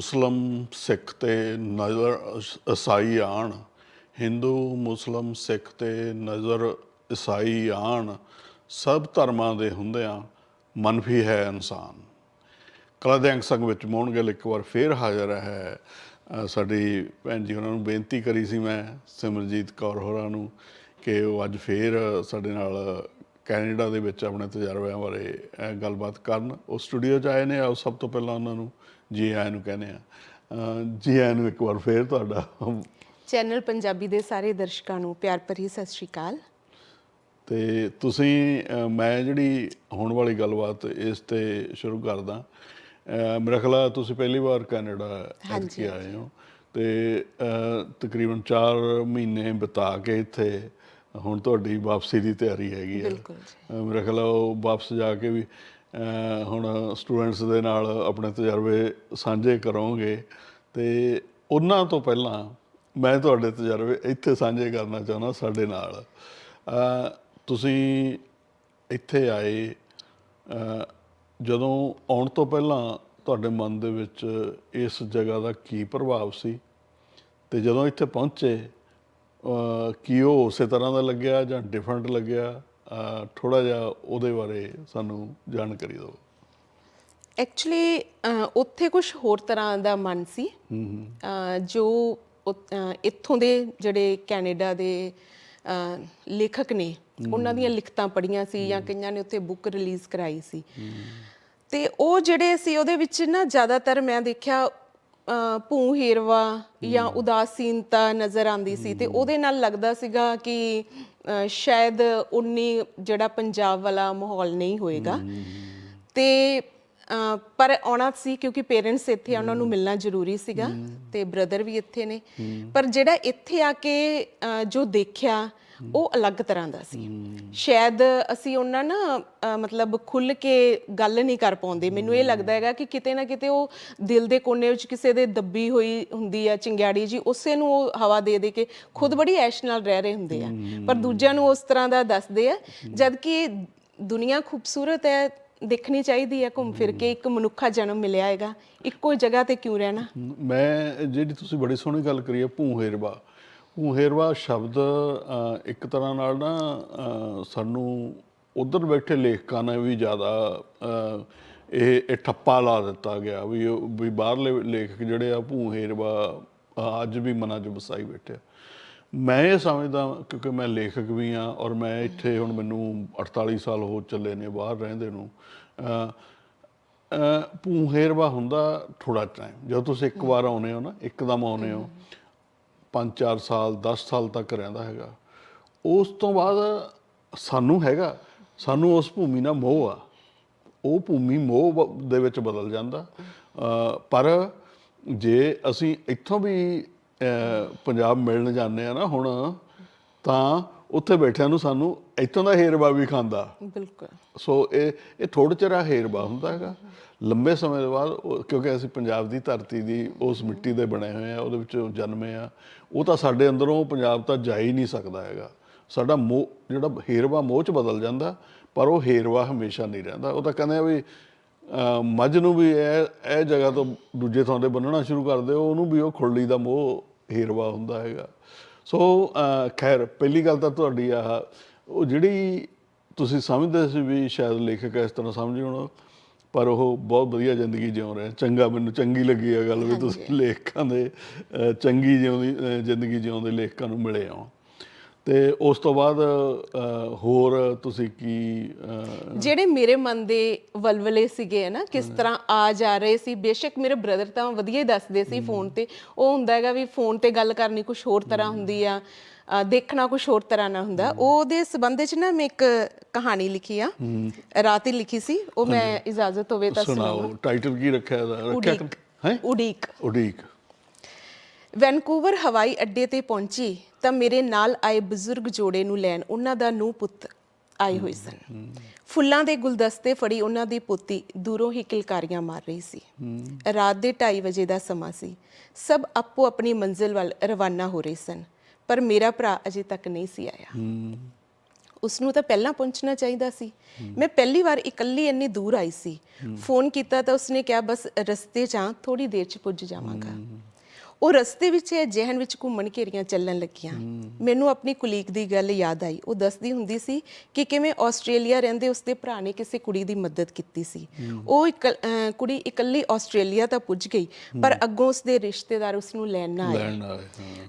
ਮੁਸਲਮ ਸਿੱਖ ਤੇ ਨਜ਼ਰ ਈਸਾਈ ਆਣ। ਹਿੰਦੂ, ਮੁਸਲਮ ਸਿੱਖ ਤੇ ਨਜ਼ਰ ਈਸਾਈ ਆਣ। ਸਭ ਧਰਮਾਂ ਦੇ ਹੁੰਦਿਆਂ ਮਨਫੀ ਹੈ ਇਨਸਾਨ। ਕਲਾ ਦੇ ਅੰਗ ਸੰਗ ਵਿੱਚ ਮੋਹਨ ਗਿੱਲ ਇੱਕ ਵਾਰ ਫੇਰ ਹਾਜ਼ਰ ਹੈ। ਸਾਡੀ ਭੈਣ ਜੀ ਉਹਨਾਂ ਨੂੰ ਬੇਨਤੀ ਕਰੀ ਸੀ ਮੈਂ, ਸਿਮਰਜੀਤ ਕੌਰ ਹੋਰਾਂ ਨੂੰ, ਕਿ ਉਹ ਅੱਜ ਫੇਰ ਸਾਡੇ ਨਾਲ ਕੈਨੇਡਾ ਦੇ ਵਿੱਚ ਆਪਣੇ ਤਜਰਬਿਆਂ ਬਾਰੇ ਗੱਲਬਾਤ ਕਰਨ। ਉਹ ਸਟੂਡੀਓ 'ਚ ਆਏ ਨੇ ਆਓ ਸਭ ਤੋਂ ਪਹਿਲਾਂ ਉਹਨਾਂ ਨੂੰ ਜੀ ਆਇਆਂ ਨੂੰ ਕਹਿੰਦੇ ਆ ਜੀ ਆਇਆਂ ਨੂੰ ਇੱਕ ਵਾਰ ਫੇਰ ਤੁਹਾਡਾ ਚੈਨਲ ਪੰਜਾਬੀ ਦੇ ਸਾਰੇ ਦਰਸ਼ਕਾਂ ਨੂੰ ਪਿਆਰ ਭਰੀ ਸਤਿ ਸ਼੍ਰੀ ਅਕਾਲ। ਤੇ ਤੁਸੀਂ ਮੈਂ ਜਿਹੜੀ ਹੋਣ ਵਾਲੀ ਗੱਲਬਾਤ ਇਸ ਤੇ ਸ਼ੁਰੂ ਕਰਦਾ। ਮੇਰਾ ਖਿਆਲ ਤੁਸੀਂ ਪਹਿਲੀ ਵਾਰ ਕੈਨੇਡਾ ਆਏ ਹੋ। ਤੇ ਤਕਰੀਬਨ 4 ਮਹੀਨੇ ਬਿਤਾ ਕੇ ਇੱਥੇ ਹੁਣ ਤੁਹਾਡੀ ਵਾਪਸੀ ਦੀ ਤਿਆਰੀ ਹੈਗੀ ਹੈ ਬਿਲਕੁਲ ਜੀ। ਮੇਰਾ ਖਿਆਲ ਉਹ ਵਾਪਸ ਜਾ ਕੇ ਵੀ ਹੁਣ ਸਟੂਡੈਂਟਸ ਦੇ ਨਾਲ ਆਪਣੇ ਤਜਰਬੇ ਸਾਂਝੇ ਕਰੋਗੇ। ਤੇ ਉਹਨਾਂ ਤੋਂ ਪਹਿਲਾਂ ਮੈਂ ਤੁਹਾਡੇ ਤਜਰਬੇ ਇੱਥੇ ਸਾਂਝੇ ਕਰਨਾ ਚਾਹੁੰਦਾ ਸਾਡੇ ਨਾਲ। ਤੁਸੀਂ ਇੱਥੇ ਆਏ ਜਦੋਂ ਆਉਣ ਤੋਂ ਪਹਿਲਾਂ ਤੁਹਾਡੇ ਮਨ ਦੇ ਵਿੱਚ ਇਸ ਜਗ੍ਹਾ ਦਾ ਕੀ ਪ੍ਰਭਾਵ ਸੀ? ਤੇ ਜਦੋਂ ਇੱਥੇ ਪਹੁੰਚੇ ਕੀ ਉਹ ਉਸੇ ਤਰ੍ਹਾਂ ਦਾ ਲੱਗਿਆ ਜਾਂ ਡਿਫਰੈਂਟ ਲੱਗਿਆ? ਥੋੜਾ ਜਿਹਾ ਉਹਦੇ ਬਾਰੇ ਸਾਨੂੰ ਜਾਣਕਾਰੀ ਦਿਓ। ਐਕਚੁਅਲੀ ਉੱਥੇ ਕੁਝ ਹੋਰ ਤਰ੍ਹਾਂ ਦਾ ਮਨ ਸੀ। ਜੋ ਇੱਥੋਂ ਦੇ ਜਿਹੜੇ ਕੈਨੇਡਾ ਦੇ ਲੇਖਕ ਨੇ ਉਹਨਾਂ ਦੀਆਂ ਲਿਖਤਾਂ ਪੜ੍ਹੀਆਂ ਸੀ ਜਾਂ ਕਈਆਂ ਨੇ ਉੱਥੇ ਬੁੱਕ ਰਿਲੀਜ਼ ਕਰਾਈ ਸੀ। ਤੇ ਉਹ ਜਿਹੜੇ ਸੀ ਉਹਦੇ ਵਿੱਚ ਨਾ ਜ਼ਿਆਦਾਤਰ ਮੈਂ ਦੇਖਿਆ ਭੂ ਹੀਰਵਾ ਜਾਂ ਉਦਾਸੀਨਤਾ ਨਜ਼ਰ ਆਉਂਦੀ ਸੀ ਤੇ ਉਹਦੇ ਨਾਲ ਲੱਗਦਾ ਸੀਗਾ ਕਿ ਸ਼ਾਇਦ ਉਨੀ ਜਿਹੜਾ ਪੰਜਾਬ ਵਾਲਾ ਮਾਹੌਲ ਨਹੀਂ ਹੋਏਗਾ। ਤੇ ਪਰ ਆਉਣਾ ਸੀ ਕਿਉਂਕਿ ਪੇਰੈਂਟਸ ਇੱਥੇ ਆ ਉਹਨਾਂ ਨੂੰ ਮਿਲਣਾ ਜ਼ਰੂਰੀ ਸੀਗਾ ਤੇ ਬ੍ਰਦਰ ਵੀ ਇੱਥੇ ਨੇ। ਪਰ ਜਿਹੜਾ ਇੱਥੇ ਆ ਕੇ ਜੋ ਦੇਖਿਆ ਉਹ ਅਲੱਗ ਤਰ੍ਹਾਂ ਦਾ ਸੀ। ਸ਼ਾਇਦ ਅਸੀਂ ਉਹਨਾਂ ਨਾ ਮਤਲਬ ਖੁੱਲ ਕੇ ਗੱਲ ਨਹੀਂ ਕਰ ਪਾਉਂਦੇ। ਮੈਨੂੰ ਇਹ ਲੱਗਦਾ ਹੈਗਾ ਕਿ ਕਿਤੇ ਨਾ ਕਿਤੇ ਉਹ ਦਿਲ ਦੇ ਕੋਨੇ ਵਿੱਚ ਕਿਸੇ ਦੇ ਦੱਬੀ ਹੋਈ ਹੁੰਦੀ ਆ ਚਿੰਗਿਆੜੀ ਜੀ ਉਸੇ ਨੂੰ ਉਹ ਹਵਾ ਦੇ ਦੇ ਕੇ ਖੁਦ ਬੜੀ ਐਸ਼ ਨਾਲ ਰਹਿ ਰਹੇ ਹੁੰਦੇ ਆ। ਪਰ ਦੂਜਿਆਂ ਨੂੰ ਉਸ ਤਰ੍ਹਾਂ ਦਾ ਦੱਸਦੇ ਆ ਜਦ ਕਿ ਦੁਨੀਆ ਖੂਬਸੂਰਤ ਹੈ ਦੇਖਣੀ ਚਾਹੀਦੀ ਹੈ ਘੁੰਮ ਫਿਰ ਕੇ ਇੱਕ ਮਨੁੱਖਾ ਜਨਮ ਮਿਲਿਆ ਹੈਗਾ। ਇੱਕੋ ਜਗ੍ਹਾ ਤੇ ਕਿਉਂ ਰਹਿਣਾ? ਮੈਂ ਜਿਹੜੀ ਤੁਸੀਂ ਬੜੀ ਸੋਹਣੀ ਗੱਲ ਕਰੀ ਹੈ ਭੂਹੇਰਵਾ ਭੂਹੇਰਵਾ ਸ਼ਬਦ ਇੱਕ ਤਰ੍ਹਾਂ ਨਾਲ ਨਾ ਸਾਨੂੰ ਉਧਰ ਬੈਠੇ ਲੇਖਕਾਂ ਨੇ ਵੀ ਜ਼ਿਆਦਾ ਇਹ ਇਹ ਠੱਪਾ ਲਾ ਦਿੱਤਾ ਗਿਆ ਵੀ ਵੀ ਬਾਹਰਲੇ ਲੇਖਕ ਜਿਹੜੇ ਆ ਭੂਹੇਰਵਾ ਅੱਜ ਵੀ ਮਨਾਂ 'ਚ ਵਸਾਈ ਬੈਠੇ ਆ। ਮੈਂ ਇਹ ਸਮਝਦਾ ਕਿਉਂਕਿ ਮੈਂ ਲੇਖਕ ਵੀ ਆ ਔਰ ਮੈਂ ਇੱਥੇ ਹੁਣ ਮੈਨੂੰ 48 ਸਾਲ ਹੋ ਚੱਲੇ ਨੇ ਬਾਹਰ ਰਹਿੰਦੇ ਨੂੰ ਭੂਹੇਰਵਾ ਹੁੰਦਾ ਥੋੜਾ ਟਾਈਮ ਜਦੋਂ ਤੁਸੀਂ ਇੱਕ ਵਾਰ ਆਉਨੇ ਹੋ ਨਾ, ਇੱਕਦਮ ਆਉਨੇ ਹੋ 5-4 ਸਾਲ 10 ਸਾਲ ਤੱਕ ਰਹਿੰਦਾ ਹੈਗਾ। ਉਸ ਤੋਂ ਬਾਅਦ ਸਾਨੂੰ ਹੈਗਾ, ਸਾਨੂੰ ਉਸ ਭੂਮੀ ਨਾਲ ਮੋਹ ਆ। ਉਹ ਭੂਮੀ ਮੋਹ ਬ- ਦੇ ਵਿੱਚ ਬਦਲ ਜਾਂਦਾ। ਪਰ ਜੇ ਅਸੀਂ ਇੱਥੋਂ ਵੀ ਪੰਜਾਬ ਮਿਲਣ ਜਾਂਦੇ ਆ ਨਾ ਹੁਣ, ਤਾਂ ਉੱਥੇ ਬੈਠਿਆਂ ਨੂੰ ਸਾਨੂੰ ਇੱਥੋਂ ਦਾ ਹੇਰਵਾ ਵੀ ਖਾਂਦਾ। ਬਿਲਕੁਲ। ਸੋ ਇਹ ਇਹ ਥੋੜਾ ਚਿਰ ਹੇਰਵਾ ਹੁੰਦਾ ਹੈਗਾ। ਲੰਬੇ ਸਮੇਂ ਦੇ ਬਾਅਦ ਉਹ- ਕਿਉਂਕਿ ਅਸੀਂ ਪੰਜਾਬ ਦੀ ਧਰਤੀ ਦੀ ਉਸ ਮਿੱਟੀ ਦੇ ਬਣੇ ਹੋਏ ਆ ਉਹਦੇ ਵਿੱਚ ਜਨਮੇ ਆ ਉਹ ਤਾਂ ਸਾਡੇ ਅੰਦਰੋਂ ਪੰਜਾਬ ਤਾਂ ਜਾ ਹੀ ਨਹੀਂ ਸਕਦਾ ਹੈਗਾ। ਸਾਡਾ ਮੋਹ ਜਿਹੜਾ ਹੇਰਵਾ ਮੋਹ ਚ ਬਦਲ ਜਾਂਦਾ ਪਰ ਉਹ ਹੇਰਵਾ ਹਮੇਸ਼ਾ ਨਹੀਂ ਰਹਿੰਦਾ। ਉਹ ਤਾਂ ਕਹਿੰਦੇ ਆ ਵੀ ਮੱਝ ਨੂੰ ਵੀ ਇਹ ਇਹ ਜਗ੍ਹਾ ਤੋਂ ਦੂਜੇ ਥਾਂ ਤੇ ਬੰਨਣਾ ਸ਼ੁਰੂ ਕਰ ਦਿਓ ਉਹਨੂੰ ਵੀ ਉਹ ਖੁਰਲੀ ਦਾ ਮੋਹ ਹੇਰਵਾ ਹੁੰਦਾ ਹੈਗਾ। ਸੋ ਖੈਰ ਪਹਿਲੀ ਗੱਲ ਤਾਂ ਤੁਹਾਡੀ ਆ ਉਹ ਜਿਹੜੀ ਤੁਸੀਂ ਸਮਝਦੇ ਸੀ ਵੀ ਸ਼ਾਇਦ ਲੇਖਕ ਇਸ ਤਰ੍ਹਾਂ ਸਮਝੇ ਹੋਣ ਪਰ ਉਹ ਬਹੁਤ ਵਧੀਆ ਜ਼ਿੰਦਗੀ ਜਿਉ ਰਹੇ। ਚੰਗਾ ਮੈਨੂੰ ਚੰਗੀ ਲੱਗੀ ਆ ਗੱਲ ਵੀ ਤੁਸੀਂ ਲੇਖਕਾਂ ਦੇ ਚੰਗੀ ਜਿਉਂਦੀ ਜ਼ਿੰਦਗੀ ਜਿਉਂਦੇ ਲੇਖਕਾਂ ਨੂੰ ਮਿਲੇ ਹੋ। ਤੇ ਉਸ ਤੋਂ ਬਾਅਦ ਹੋਰ ਤੁਸੀਂ ਕੀ ਜਿਹੜੇ ਮੇਰੇ ਮਨ ਦੇ ਵਲਵਲੇ ਸੀਗੇ ਨਾ ਕਿਸ ਤਰ੍ਹਾਂ ਆ ਜਾ ਰਹੇ ਸੀ ਬੇਸ਼ੱਕ ਮੇਰੇ ਬ੍ਰਦਰ ਤਾਂ ਵਧੀਆ ਹੀ ਦੱਸਦੇ ਸੀ ਫੋਨ ਤੇ। ਉਹ ਹੁੰਦਾ ਹੈਗਾ ਵੀ ਫੋਨ ਤੇ ਗੱਲ ਕਰਨੀ ਕੁਝ ਹੋਰ ਤਰ੍ਹਾਂ ਹੁੰਦੀ ਆ ਦੇਖਣਾ ਕੁਝ ਹੋਰ ਤਰ੍ਹਾਂ ਨਾਲ ਹੁੰਦਾ। ਉਹਦੇ ਸਬੰਧ ਵਿੱਚ ਨਾ ਮੈਂ ਇੱਕ ਕਹਾਣੀ ਲਿਖੀ ਆ ਰਾਤ ਹੀ ਲਿਖੀ ਸੀ। ਉਹ ਮੈਂ ਇਜਾਜ਼ਤ ਹੋਵੇ ਤਾਂ ਸੁਣਾਓ ਟਾਈਟਲ ਕੀ ਰੱਖਿਆ ਰੱਖਿਆ ਹੈ? ਉਡੀਕ। ਉਡੀਕ। ਵੈਨਕੂਵਰ ਹਵਾਈ ਅੱਡੇ ਤੇ ਪਹੁੰਚੀ। ਤਾਂ ਮੇਰੇ ਨਾਲ ਆਏ ਬਜ਼ੁਰਗ ਜੋੜੇ ਨੂੰ ਲੈਣ, ਉਹਨਾਂ ਦਾ ਨੂੰ ਪੁੱਤ ਆਏ ਹੋਏ ਸਨ। ਫੁੱਲਾਂ ਦੇ ਗੁਲਦਸਤੇ ਫੜੀ ਉਹਨਾਂ ਦੀ ਪੋਤੀ, ਦੂਰੋਂ ਹੀ ਕਿਲਕਾਰੀਆਂ ਮਾਰ ਰਹੀ ਸੀ। ਰਾਤ ਦੇ 2:30 ਵਜੇ ਦਾ ਸਮਾਂ ਸੀ। ਸਭ ਆਪੋ ਆਪਣੀ ਮੰਜ਼ਿਲ ਵੱਲ ਰਵਾਨਾ ਹੋ ਰਹੇ ਸਨ, ਪਰ ਮੇਰਾ ਭਰਾ ਅਜੇ ਤੱਕ ਨਹੀਂ ਸੀ ਆਇਆ। ਉਸ ਨੂੰ ਤਾਂ ਪਹਿਲਾਂ ਪਹੁੰਚਣਾ ਚਾਹੀਦਾ ਸੀ। ਮੈਂ ਪਹਿਲੀ ਵਾਰ ਇਕੱਲੀ ਇੰਨੀ ਦੂਰ ਆਈ ਸੀ। ਫੋਨ ਕੀਤਾ ਤਾਂ ਉਸਨੇ ਕਿਹਾ, ਬਸ ਰਸਤੇ 'ਚ ਆ ਥੋੜੀ ਦੇਰ 'ਚ ਪੁੱਜ ਜਾਵਾਂਗਾ। ਉਹ ਰਸਤੇ ਵਿੱਚ ਇਹ ਜਿਹਨ ਵਿੱਚ ਘੁੰਮਣ ਘੇਰੀਆਂ ਚੱਲਣ ਲੱਗੀਆਂ। ਮੈਨੂੰ ਆਪਣੀ ਕੁਲੀਗ ਦੀ ਗੱਲ ਯਾਦ ਆਈ। ਉਹ ਦੱਸਦੀ ਹੁੰਦੀ ਸੀ ਕਿ ਕਿਵੇਂ ਆਸਟ੍ਰੇਲੀਆ ਰਹਿੰਦੇ ਉਸਦੇ ਭਰਾ ਨੇ ਕਿਸੇ ਕੁੜੀ ਦੀ ਮਦਦ ਕੀਤੀ ਸੀ। ਉਹ ਕੁੜੀ ਇਕੱਲੀ ਆਸਟ੍ਰੇਲੀਆ ਤਾਂ ਪੁੱਜ ਗਈ ਪਰ ਅੱਗੋਂ ਉਸਦੇ ਰਿਸ਼ਤੇਦਾਰ ਉਸ ਨੂੰ ਲੈਣ ਨਾ ਆਏ